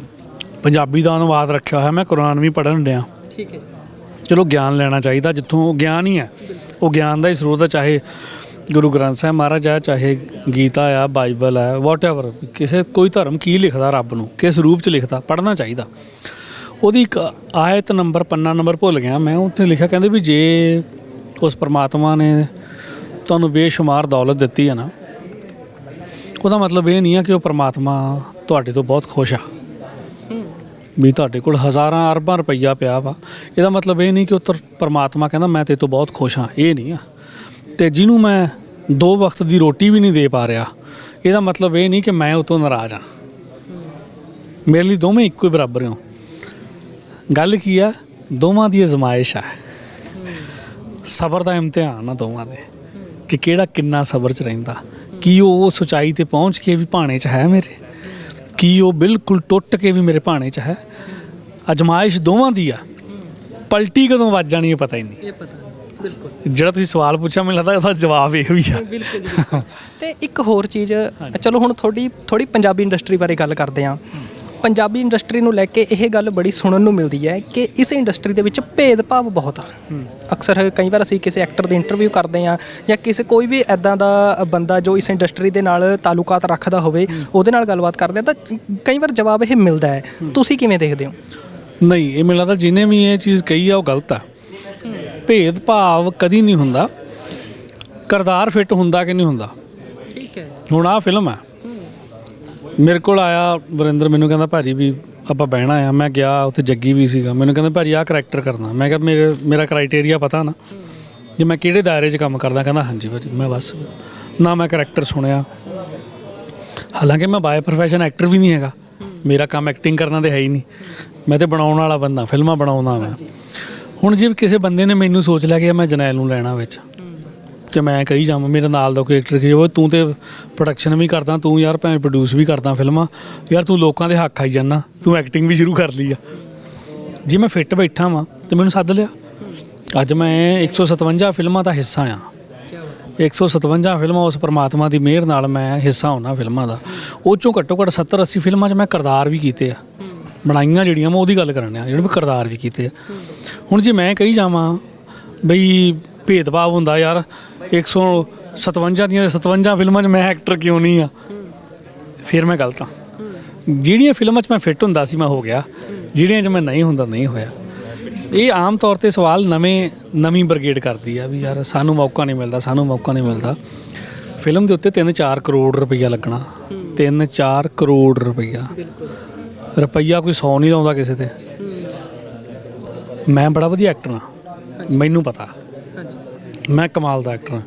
ਪੰਜਾਬੀ ਦਾ ਅਨੁਵਾਦ ਰੱਖਿਆ ਹੋਇਆ ਮੈਂ ਕੁਰਾਨ ਵੀ ਪੜ੍ਹਨ ਡਿਆ। ਠੀਕ ਹੈ। ਚਲੋ ਗਿਆਨ ਲੈਣਾ ਚਾਹੀਦਾ ਜਿੱਥੋਂ ਉਹ ਗਿਆਨ ਹੀ ਹੈ। ਉਹ ਗਿਆਨ ਦਾ ਹੀ ਸਰੋਤ ਹੈ ਚਾਹੇ ਗੁਰੂ ਗ੍ਰੰਥ ਸਾਹਿਬ ਮਹਾਰਾਜ ਆ, ਚਾਹੇ ਗੀਤਾ ਆ, ਬਾਈਬਲ ਆ ਵਾਟਐਵਰ ਕਿਸੇ, ਕੋਈ ਧਰਮ ਕੀ ਲਿਖਦਾ ਰੱਬ ਨੂੰ, ਕਿਸ ਰੂਪ ਚ ਲਿਖਦਾ, ਪੜ੍ਹਨਾ ਚਾਹੀਦਾ। ਉਹਦੀ ਇੱਕ ਆਇਤ ਨੰਬਰ, ਪੰਨਾ ਨੰਬਰ ਭੁੱਲ ਗਿਆ ਮੈਂ, ਉੱਥੇ ਲਿਖਿਆ ਕਹਿੰਦੇ ਵੀ ਜੇ ਉਸ ਪਰਮਾਤਮਾ ਨੇ ਤੁਹਾਨੂੰ ਬੇਸ਼ੁਮਾਰ ਦੌਲਤ ਦਿੱਤੀ ਹੈ ਨਾ, ਉਹਦਾ ਮਤਲਬ ਇਹ ਨਹੀਂ ਆ ਕਿ ਉਹ ਪਰਮਾਤਮਾ ਤੁਹਾਡੇ ਤੋਂ ਬਹੁਤ ਖੁਸ਼ ਆ। ਵੀ ਤੁਹਾਡੇ ਕੋਲ ਹਜ਼ਾਰਾਂ ਅਰਬਾਂ ਰੁਪਈਆ ਪਿਆ ਵਾ, ਇਹਦਾ ਮਤਲਬ ਇਹ ਨਹੀਂ ਕਿ ਉਹ ਤਰ- ਪ੍ਰਮਾਤਮਾ ਕਹਿੰਦਾ, ਮੈਂ ਤੇਰੇ ਤੋਂ ਬਹੁਤ ਖੁਸ਼ ਹਾਂ। ਇਹ ਨਹੀਂ ਆ। ਤੇ ਜਿਹਨੂੰ ਮੈਂ ਦੋ ਵਕਤ ਦੀ ਰੋਟੀ ਵੀ ਨਹੀਂ ਦੇ ਪਾ ਰਿਹਾ, ਇਹਦਾ ਮਤਲਬ ਇਹ ਨਹੀਂ ਕਿ ਮੈਂ ਉਹ ਤੋਂ ਨਾਰਾਜ਼ ਹਾਂ। ਮੇਰੇ ਲਈ ਦੋਵੇਂ ਇੱਕੋ ਹੀ ਬਰਾਬਰ ਹੋ ਗੱਲ ਕੀ ਆ, ਦੋਵਾਂ ਦੀ ਅਜ਼ਮਾਇਸ਼ ਆ। ਸਬਰ ਦਾ ਇਮਤਿਹਾਨ ਆ ਦੋਵਾਂ ਦੇ, ਕਿ ਕਿਹੜਾ ਕਿੰਨਾ ਸਬਰ ਚ ਰਹਿੰਦਾ। ਕੀ ਉਹ ਉਸ ਤੇ ਪਹੁੰਚ ਕੇ ਵੀ ਭਾਣੇ ਚ ਹੈ ਮੇਰੇ? ਕੀ ਉਹ ਬਿਲਕੁਲ ਟੁੱਟ ਕੇ ਵੀ ਮੇਰੇ ਭਾਣੇ ਚ ਹੈ? ਅਜਮਾਇਸ਼ ਦੋਵਾਂ ਦੀ ਆ। ਪਲਟੀ ਕਦੋਂ ਵੱਜ ਜਾਣੀ ਇਹ ਪਤਾ ਹੀ ਨਹੀਂ। ਇਹ ਪਤਾ ਬਿਲਕੁਲ। ਜਿਹੜਾ ਤੁਸੀਂ ਸਵਾਲ ਪੁੱਛਿਆ ਮੈਨੂੰ ਲੱਗਦਾ ਉਹਦਾ ਜਵਾਬ ਇਹ ਹੀ ਆ। ਬਿਲਕੁਲ ਤੇ ਇੱਕ ਹੋਰ ਚੀਜ਼ ਚਲੋ ਹੁਣ ਥੋੜੀ ਥੋੜੀ ਪੰਜਾਬੀ ਇੰਡਸਟਰੀ ਬਾਰੇ ਗੱਲ ਕਰਦੇ ਹਾਂ। ਪੰਜਾਬੀ ਇੰਡਸਟਰੀ ਨੂੰ ਲੈ ਕੇ ਇਹ ਗੱਲ ਬੜੀ ਸੁਣਨ ਨੂੰ ਮਿਲਦੀ ਹੈ ਕਿ ਇਸ ਇੰਡਸਟਰੀ ਦੇ ਵਿੱਚ ਭੇਦਭਾਵ ਬਹੁਤ ਆ। ਅਕਸਰ ਕਈ ਵਾਰ ਅਸੀਂ ਕਿਸੇ ਐਕਟਰ ਦੀ ਇੰਟਰਵਿਊ ਕਰਦੇ ਹਾਂ ਜਾਂ ਕਿਸੇ ਕੋਈ ਵੀ ਐਦਾਂ ਦਾ ਬੰਦਾ ਜੋ ਇਸ ਇੰਡਸਟਰੀ ਦੇ ਨਾਲ ਤਾਲੁਕਾਤ ਰੱਖਦਾ ਹੋਵੇ ਉਹਦੇ ਨਾਲ ਗੱਲਬਾਤ ਕਰਦੇ ਹਾਂ ਤਾਂ ਕਈ ਵਾਰ ਜਵਾਬ ਇਹ ਮਿਲਦਾ ਹੈ। ਤੁਸੀਂ ਕਿਵੇਂ ਦੇਖਦੇ ਹੋ? ਨਹੀਂ ਇਹ ਮੈਨੂੰ ਲੱਗਦਾ ਜਿਹਨੇ ਵੀ ਇਹ ਚੀਜ਼ ਕਹੀ ਆ ਉਹ ਗਲਤ ਆ। ਭੇਦ ਭਾਵ ਕਦੀ ਨਹੀਂ ਹੁੰਦਾ। ਕਰਦਾਰ ਫਿੱਟ ਹੁੰਦਾ ਕਿ ਨਹੀਂ ਹੁੰਦਾ। ਠੀਕ ਹੈ। ਹੁਣ ਆਹ ਫਿਲਮ ਆ ਮੇਰੇ ਕੋਲ ਆਇਆ ਵਰਿੰਦਰ ਮੈਨੂੰ ਕਹਿੰਦਾ ਭਾਜੀ ਵੀ ਆਪਾਂ ਬਹਿਣਾ ਆ। ਮੈਂ ਗਿਆ ਉੱਥੇ ਜੱਗੀ ਵੀ ਸੀਗਾ। ਮੈਨੂੰ ਕਹਿੰਦਾ ਭਾਜੀ ਆਹ ਕਰੈਕਟਰ ਕਰਨਾ। ਮੈਂ ਕਿਹਾ ਮੇਰੇ ਮੇਰਾ ਕ੍ਰਾਈਟੇਰੀਆ ਪਤਾ ਨਾ। ਜੇ ਮੈਂ ਕਿਹੜੇ ਦਾਇਰੇ 'ਚ ਕੰਮ ਕਰਦਾ ਕਹਿੰਦਾ ਹਾਂਜੀ ਭਾਜੀ ਮੈਂ ਬਸ। ਨਾ ਮੈਂ ਕਰੈਕਟਰ ਸੁਣਿਆ। ਹਾਲਾਂਕਿ ਮੈਂ ਬਾਏ ਪ੍ਰੋਫੈਸ਼ਨ ਐਕਟਰ ਵੀ ਨਹੀਂ ਹੈਗਾ। ਮੇਰਾ ਕੰਮ ਐਕਟਿੰਗ ਕਰਨਾ ਤੇ ਹੈ ਹੀ ਨਹੀਂ। ਮੈਂ ਤੇ ਬਣਾਉਣ ਵਾਲਾ ਬੰਦਾ ਫਿਲਮਾਂ ਬਣਾਉਂਦਾ ਮੈਂ। ਹੁਣ ਜੇ ਕਿਸੇ ਬੰਦੇ ਨੇ ਮੈਨੂੰ ਸੋਚ ਲਿਆ ਕਿ ਮੈਂ ਜਨੈਲ ਨੂੰ ਲੈਣਾ ਵਿੱਚ, ਤੇ ਮੈਂ ਕਹੀ ਜਾਵਾਂ, ਮੇਰੇ ਨਾਲ ਦਾ ਕੋਈ ਐਕਟਰ ਕਹੇ ਉਹ ਤੂੰ ਤੇ ਪ੍ਰੋਡਕਸ਼ਨ ਵੀ ਕਰਦਾ, ਤੂੰ ਯਾਰ ਭੈਣ ਪ੍ਰੋਡਿਊਸ ਵੀ ਕਰਦਾ ਫਿਲਮਾਂ, ਯਾਰ ਤੂੰ ਲੋਕਾਂ ਦੇ ਹੱਕ ਆਈ ਜਾਂਦਾ ਤੂੰ ਐਕਟਿੰਗ ਵੀ ਸ਼ੁਰੂ ਕਰ ਲਈ ਆ। ਜੇ ਮੈਂ ਫਿੱਟ ਬੈਠਾ ਵਾਂ, ਤੇ ਮੈਨੂੰ ਸੱਦ ਲਿਆ। ਅੱਜ ਮੈਂ 157 ਫਿਲਮਾਂ ਦਾ ਹਿੱਸਾ ਆ। 157 ਫਿਲਮਾਂ ਉਸ ਪਰਮਾਤਮਾ ਦੀ ਮਿਹਰ ਨਾਲ ਮੈਂ ਹਿੱਸਾ ਹੋਣਾ ਫਿਲਮਾਂ ਦਾ। ਉਹ ਚੋਂ ਘੱਟੋ ਘੱਟ 70 80 ਫਿਲਮਾਂ 'ਚ ਮੈਂ ਕਿਰਦਾਰ ਵੀ ਕੀਤੇ ਆ। ਬਣਾਈਆਂ ਜਿਹੜੀਆਂ, ਮੈਂ ਉਹਦੀ ਗੱਲ ਕਰਨ ਆ ਜਿਹੜੇ ਮੈਂ ਕਿਰਦਾਰ ਵੀ ਕੀਤੇ ਆ। ਹੁਣ ਜੇ ਮੈਂ ਕਹੀ ਜਾਵਾਂ, ਬਈ ਭੇਦਭਾਵ ਹੁੰਦਾ ਯਾਰ 157 ਦੀਆਂ 57 ਫਿਲਮਾਂ 'ਚ ਮੈਂ ਐਕਟਰ ਕਿਉਂ ਨਹੀਂ ਆ? ਫਿਰ ਮੈਂ ਗਲਤ ਆ। ਜਿਹੜੀਆਂ ਫਿਲਮਾਂ 'ਚ ਮੈਂ ਫਿੱਟ ਹੁੰਦਾ ਸੀ, ਮੈਂ ਹੋ ਗਿਆ। ਜਿਹੜੀਆਂ 'ਚ ਮੈਂ ਨਹੀਂ ਹੁੰਦਾ, ਨਹੀਂ ਹੋਇਆ। ਇਹ ਆਮ ਤੌਰ ਤੇ ਸਵਾਲ ਨਵੇਂ, ਨਵੀਂ ਬ੍ਰਿਗੇਡ ਕਰਦੀ ਆ ਵੀ ਯਾਰ ਸਾਨੂੰ ਮੌਕਾ ਨਹੀਂ ਮਿਲਦਾ, ਸਾਨੂੰ ਮੌਕਾ ਨਹੀਂ ਮਿਲਦਾ। ਫਿਲਮ ਦੇ ਉੱਤੇ 3-4 ਕਰੋੜ ਰੁਪਈਆ ਲੱਗਣਾ। 3-4 ਕਰੋੜ ਰੁਪਈਆ। ਰੁਪਈਆ ਕੋਈ 100 ਨਹੀਂ ਲਾਉਂਦਾ ਕਿਸੇ ਤੇ। ਮੈਂ ਬੜਾ ਵਧੀਆ ਐਕਟਰ ਹਾਂ। ਮੈਨੂੰ ਪਤਾ। ਮੈਂ ਕਮਾਲ ਦਾ ਐਕਟਰ ਹਾਂ।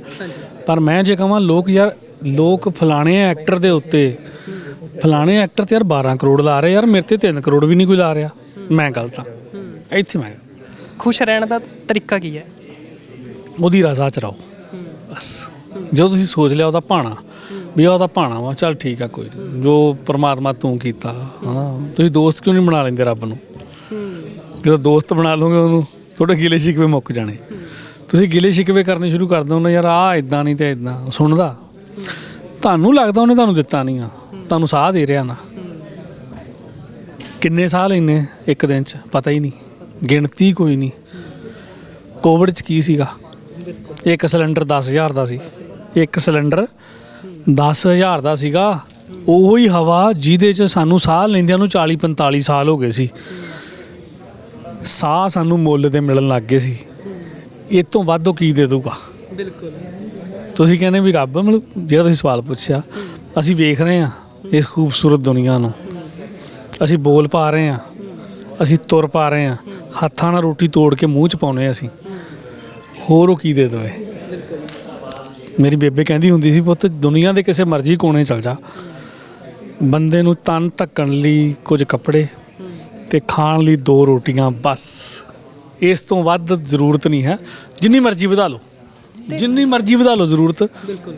ਪਰ ਮੈਂ ਜੇ ਕਹਾਂ ਲੋਕ ਯਾਰ ਲੋਕ ਫਲਾਣੇ ਐਕਟਰ ਦੇ ਉੱਤੇ ਫਲਾਣੇ ਐਕਟਰ ਤੇ ਯਾਰ 12 ਕਰੋੜ ਲਾ ਰਹੇ ਯਾਰ ਮੇਰੇ ਤੇ 3 ਕਰੋੜ ਵੀ ਨਹੀਂ ਕੋਈ ਲਾ ਰਿਹਾ। ਮੈਂ ਗਲਤ ਹਾਂ। ਇੱਥੇ ਮੈਂ ਖੁਸ਼ ਰਹਿਣ ਦਾ ਤਰੀਕਾ ਕੀ ਹੈ? ਉਹਦੀ ਰਜ਼ਾ ਚ ਰਹੋ ਬਸ। ਜੋ ਤੁਸੀਂ ਸੋਚ ਲਿਆ ਉਹਦਾ ਭਾਣਾ ਵੀ ਆਹ ਉਹਦਾ ਭਾਣਾ ਵਾ, ਚੱਲ ਠੀਕ ਆ ਕੋਈ ਨਹੀਂ ਜੋ ਪ੍ਰਮਾਤਮਾ ਤੂੰ ਕੀਤਾ, ਹਨਾ। ਤੁਸੀਂ ਦੋਸਤ ਕਿਉਂ ਨਹੀਂ ਬਣਾ ਲੈਂਦੇ ਰੱਬ ਨੂੰ? ਜਦੋਂ ਦੋਸਤ ਬਣਾ ਲਓਗੇ ਉਹਨੂੰ, ਤੁਹਾਡੇ ਗਿਲੇ ਸ਼ਿਕਵੇ ਮੁੱਕ ਜਾਣੇ। ਤੁਸੀਂ ਗਿਲੇ ਸ਼ਿਕਵੇ ਕਰਨੇ ਸ਼ੁਰੂ ਕਰ ਦਿਓ ਨਾ, ਯਾਰ ਆ ਇਦਾਂ ਨਹੀਂ ਤੇ ਇਦਾਂ ਸੁਣਦਾ। ਤੁਹਾਨੂੰ ਲੱਗਦਾ ਉਹਨੇ ਤੁਹਾਨੂੰ ਦਿੱਤਾ ਨਹੀਂ ਆ, ਤੁਹਾਨੂੰ ਸਾਹ ਦੇ ਰਿਹਾ ਨਾ। ਕਿੰਨੇ ਸਾਹ ਲੈਨੇ ਇੱਕ ਦਿਨ ਚ, ਪਤਾ ਹੀ ਨਹੀਂ ਗਿਣਤੀ ਕੋਈ ਨਹੀਂ ਕੋਵਿਡ 'ਚ ਕੀ ਸੀਗਾ? ਇੱਕ ਸਿਲੰਡਰ 10000 ਦਾ ਸੀ। ਇੱਕ ਸਿਲੰਡਰ 10000 ਦਾ ਸੀਗਾ। ਉਹੋ ਹੀ ਹਵਾ ਜਿਹਦੇ 'ਚ ਸਾਨੂੰ ਸਾਹ ਲੈਂਦਿਆਂ ਨੂੰ 40 45 ਸਾਲ ਹੋ ਗਏ ਸੀ। ਸਾਹ ਸਾਨੂੰ ਮੁੱਲ ਤੇ ਮਿਲਣ ਲੱਗ ਗਏ ਸੀ। ਇਹ ਤੋਂ ਵੱਧ ਉਹ ਕੀ ਦੇ ਦੂਗਾ ਬਿਲਕੁਲ। ਤੁਸੀਂ ਕਹਿੰਦੇ ਵੀ ਰੱਬ ਮਤਲਬ ਜਿਹੜਾ ਤੁਸੀਂ ਸਵਾਲ ਪੁੱਛਿਆ ਅਸੀਂ ਵੇਖ ਰਹੇ ਹਾਂ ਇਸ ਖੂਬਸੂਰਤ ਦੁਨੀਆ ਨੂੰ। ਅਸੀਂ ਬੋਲ ਪਾ ਰਹੇ ਹਾਂ ਅਸੀਂ ਤੁਰ ਪਾ ਰਹੇ ਹਾਂ ਹੱਥਾਂ ਨਾਲ ਰੋਟੀ ਤੋੜ ਕੇ ਮੂੰਹ 'ਚ ਪਾਉਨੇ ਅਸੀਂ। ਹੋਰ ਉਹ ਕੀ ਦੇ ਦੇਵੇ? ਮੇਰੀ ਬੇਬੇ ਕਹਿੰਦੀ ਹੁੰਦੀ ਸੀ, ਪੁੱਤ, ਦੁਨੀਆ ਦੇ ਕਿਸੇ ਮਰਜ਼ੀ ਕੋਨੇ ਚਲ ਜਾ। ਬੰਦੇ ਨੂੰ ਤਨ ਢੱਕਣ ਲਈ ਕੁਝ ਕੱਪੜੇ ਤੇ ਖਾਣ ਲਈ ਦੋ ਰੋਟੀਆਂ, ਬਸ। ਇਸ ਤੋਂ ਵੱਧ ਜ਼ਰੂਰਤ ਨਹੀਂ ਹੈ। ਜਿੰਨੀ ਮਰਜ਼ੀ ਵਧਾ ਲਓ। ਜਿੰਨੀ ਮਰਜ਼ੀ ਵਧਾ ਲਓ ਜ਼ਰੂਰਤ।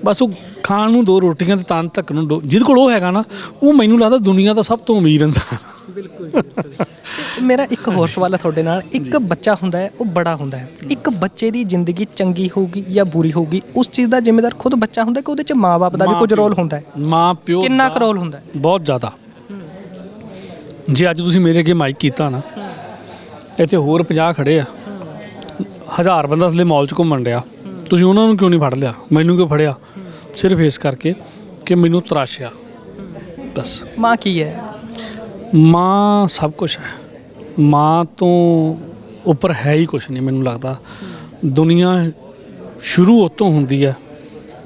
ਬਸ ਉਹ ਖਾਣ ਨੂੰ ਦੋ ਰੋਟੀਆਂ ਤੇ ਤਨ ਢੱਕਣ ਨੂੰ ਦੋ- ਜਿਹਦੇ ਕੋਲ ਉਹ ਹੈਗਾ ਨਾ, ਉਹ ਮੈਨੂੰ ਲੱਗਦਾ ਦੁਨੀਆ ਦਾ ਸਭ ਤੋਂ ਅਮੀਰ ਇਨਸਾਨ ਮੇਰਾ ਇੱਕ ਹੋਰ ਸਵਾਲ ਹੈ ਤੁਹਾਡੇ ਨਾਲ। ਇੱਕ ਬੱਚਾ ਹੁੰਦਾ ਹੈ ਉਹ ਬੜਾ ਹੁੰਦਾ ਹੈ। ਇੱਕ ਬੱਚੇ ਦੀ ਜ਼ਿੰਦਗੀ ਚੰਗੀ ਹੋਊਗੀ ਜਾਂ ਬੁਰੀ ਹੋਊਗੀ ਉਸ ਚੀਜ਼ ਦਾ ਜ਼ਿੰਮੇਦਾਰ ਖੁਦ ਬੱਚਾ ਹੁੰਦਾ ਕਿ ਉਹਦੇ ਚ ਮਾਪੇ ਦਾ ਵੀ ਕੁਝ ਰੋਲ ਹੁੰਦਾ ਹੈ? ਮਾਂ ਪਿਓ ਕਿੰਨਾ ਕੁ ਰੋਲ ਹੁੰਦਾ ਹੈ? ਬਹੁਤ ਜ਼ਿਆਦਾ। ਜੇ ਅੱਜ ਤੁਸੀਂ ਮੇਰੇ ਅੱਗੇ ਮਾਈਕ ਕੀਤਾ ਨਾ ਇੱਥੇ ਹੋਰ 50 ਖੜੇ ਆ। ਹਜ਼ਾਰ ਬੰਦਾ ਥੱਲੇ ਮਾਲ 'ਚ ਘੁੰਮਣ ਡਿਆ। ਤੁਸੀਂ ਉਹਨਾਂ ਨੂੰ ਕਿਉਂ ਨਹੀਂ ਫੜ ਲਿਆ? ਮੈਨੂੰ ਕਿਉਂ ਫੜਿਆ? ਸਿਰਫ ਇਸ ਕਰਕੇ ਕਿ ਮੈਨੂੰ ਤਰਾਸ਼ਿਆ। ਬਸ। ਮਾਂ ਕੀ ਹੈ? ਮਾਂ ਸਭ ਕੁਝ ਹੈ। ਮਾਂ ਤੋਂ ਉੱਪਰ ਹੈ ਹੀ ਕੁਝ ਨਹੀਂ ਮੈਨੂੰ ਲੱਗਦਾ। ਦੁਨੀਆ ਸ਼ੁਰੂ ਉਤੋਂ ਹੁੰਦੀ ਹੈ।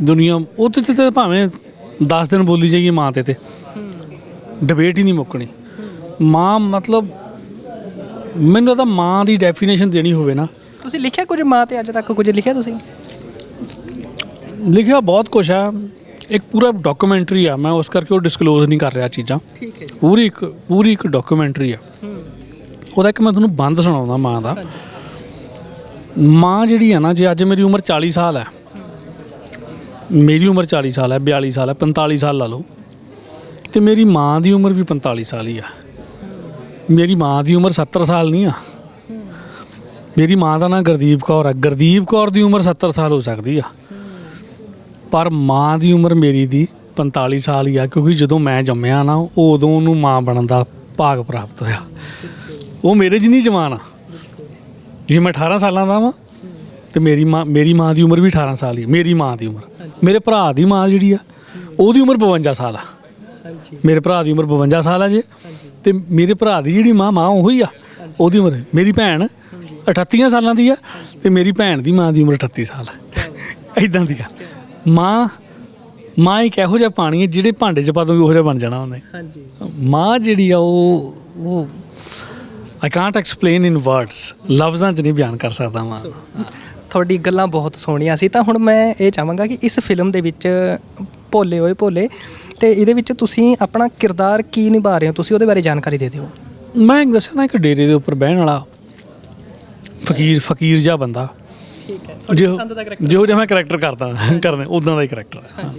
ਦੁਨੀਆ ਉਹਦੇ ਤੇ ਤੇ ਭਾਵੇਂ 10 ਦਿਨ ਬੋਲੀ ਜਾਈਏ ਮਾਂ ਤੇ ਤੇ। ਡਿਬੇਟ ਹੀ ਨਹੀਂ ਮੁੱਕਣੀ। ਮਾਂ ਮਤਲਬ ਮੈਨੂੰ ਲੱਗਦਾ ਮਾਂ ਦੀ ਡੈਫੀਨੇਸ਼ਨ ਦੇਣੀ ਹੋਵੇ ਨਾ। ਤੁਸੀਂ ਲਿਖਿਆ ਕੁਝ ਮਾਂ ਤੇ ਅੱਜ ਤੱਕ ਕੁਝ ਲਿਖਿਆ ਤੁਸੀਂ? ਲਿਖਿਆ ਬਹੁਤ ਕੁਝ ਹੈ। ਇੱਕ ਪੂਰਾ ਡਾਕੂਮੈਂਟਰੀ ਆ ਮੈਂ ਉਸ ਕਰਕੇ ਉਹ ਡਿਸਕਲੋਜ਼ ਨਹੀਂ ਕਰ ਰਿਹਾ ਚੀਜ਼ਾਂ। ਠੀਕ ਹੈ ਪੂਰੀ ਇੱਕ ਪੂਰੀ ਇੱਕ ਡਾਕੂਮੈਂਟਰੀ ਆ। ਉਹਦਾ ਇੱਕ ਮੈਂ ਤੁਹਾਨੂੰ ਬੰਦ ਸੁਣਾਉਂਦਾ ਮਾਂ ਦਾ। ਮਾਂ ਜਿਹੜੀ ਆ ਨਾ ਜੇ ਅੱਜ ਮੇਰੀ ਉਮਰ 40 ਸਾਲ ਹੈ ਮੇਰੀ ਉਮਰ 40 ਸਾਲ ਹੈ 42 ਸਾਲ ਹੈ 45 ਸਾਲ ਲਾ ਲਓ ਤੇ ਮੇਰੀ ਮਾਂ ਦੀ ਉਮਰ ਵੀ 45 ਸਾਲ ਹੀ ਆ। ਮੇਰੀ ਮਾਂ ਦੀ ਉਮਰ 70 ਸਾਲ ਨਹੀਂ ਆ। ਮੇਰੀ ਮਾਂ ਦਾ ਨਾਂ ਗੁਰਦੀਪ ਕੌਰ ਹੈ ਗੁਰਦੀਪ ਕੌਰ ਦੀ ਉਮਰ 70 ਸਾਲ ਹੋ ਸਕਦੀ ਆ। ਪਰ ਮਾਂ ਦੀ ਉਮਰ ਮੇਰੀ ਦੀ 45 ਸਾਲ ਹੀ ਆ ਕਿਉਂਕਿ ਜਦੋਂ ਮੈਂ ਜੰਮਿਆ ਨਾ ਉਦੋਂ ਉਹਨੂੰ ਮਾਂ ਬਣਨ ਦਾ ਭਾਗ ਪ੍ਰਾਪਤ ਹੋਇਆ। ਉਹ ਮੇਰੇ ਜਿੰਨੀ ਜਵਾਨ ਆ। ਜੇ ਮੈਂ 18 ਸਾਲਾਂ ਦਾ ਵਾਂ ਤੇ ਮੇਰੀ ਮਾਂ ਮੇਰੀ ਮਾਂ ਦੀ ਉਮਰ ਵੀ 18 ਸਾਲ ਹੀ ਮੇਰੀ ਮਾਂ ਦੀ ਉਮਰ। ਮੇਰੇ ਭਰਾ ਦੀ ਮਾਂ ਜਿਹੜੀ ਆ ਉਹਦੀ ਉਮਰ 52 ਸਾਲ ਆ। ਮੇਰੇ ਭਰਾ ਦੀ ਉਮਰ 52 ਸਾਲ ਆ ਜੇ। ਤੇ ਮੇਰੇ ਭਰਾ ਦੀ ਜਿਹੜੀ ਮਾਂ ਮਾਂ ਉਹੀ ਆ ਉਹਦੀ ਉਮਰ ਮੇਰੀ ਭੈਣ 38 ਸਾਲਾਂ ਦੀ ਆ ਤੇ ਮੇਰੀ ਭੈਣ ਦੀ ਮਾਂ ਦੀ ਉਮਰ 38 ਸਾਲ ਆ। ਇਦਾਂ ਦੀ ਗੱਲ ਮਾਂ ਮਾਂ ਇੱਕ ਇਹੋ ਜਿਹਾ ਪਾਣੀ ਹੈ ਜਿਹੜੇ ਭਾਂਡੇ 'ਚ ਪਾ ਦੋਗੇ ਉਹੋ ਜਿਹਾ ਬਣ ਜਾਣਾ ਉਹਨੇ। ਹਾਂਜੀ। ਮਾਂ ਜਿਹੜੀ ਆ ਉਹ ਉਹ I can't explain in words ਲਫ਼ਜ਼ਾਂ 'ਚ ਨਹੀਂ ਬਿਆਨ ਕਰ ਸਕਦਾ ਮਾਂ। ਤੁਹਾਡੀ ਗੱਲਾਂ ਬਹੁਤ ਸੋਹਣੀਆਂ ਸੀ। ਤਾਂ ਹੁਣ ਮੈਂ ਇਹ ਚਾਹਾਂਗਾ ਕਿ ਇਸ ਫਿਲਮ ਦੇ ਵਿੱਚ ਭੋਲੇ ਹੋਏ ਭੋਲੇ ਤੇ ਇਹਦੇ ਵਿੱਚ ਤੁਸੀਂ ਆਪਣਾ ਕਿਰਦਾਰ ਕੀ ਨਿਭਾ ਰਹੇ ਹੋ? ਤੁਸੀਂ ਉਹਦੇ ਬਾਰੇ ਜਾਣਕਾਰੀ ਦੇ ਦਿਓ। ਮੈਂ ਇੱਕ ਦੱਸਿਆ ਨਾ ਇੱਕ ਡੇਰੇ ਦੇ ਉੱਪਰ ਬਹਿਣ ਵਾਲਾ ਫਕੀਰ ਫਕੀਰ ਜਿਹਾ ਬੰਦਾ। ਠੀਕ ਹੈ। ਜੋ ਜੋ ਜਿਹਾ ਮੈਂ ਕਰੈਕਟਰ ਕਰਦਾ ਕਰਨੇ ਉਦਾਂ ਦਾ ਹੀ ਕਰੈਕਟਰ ਹੈ। ਹਾਂਜੀ।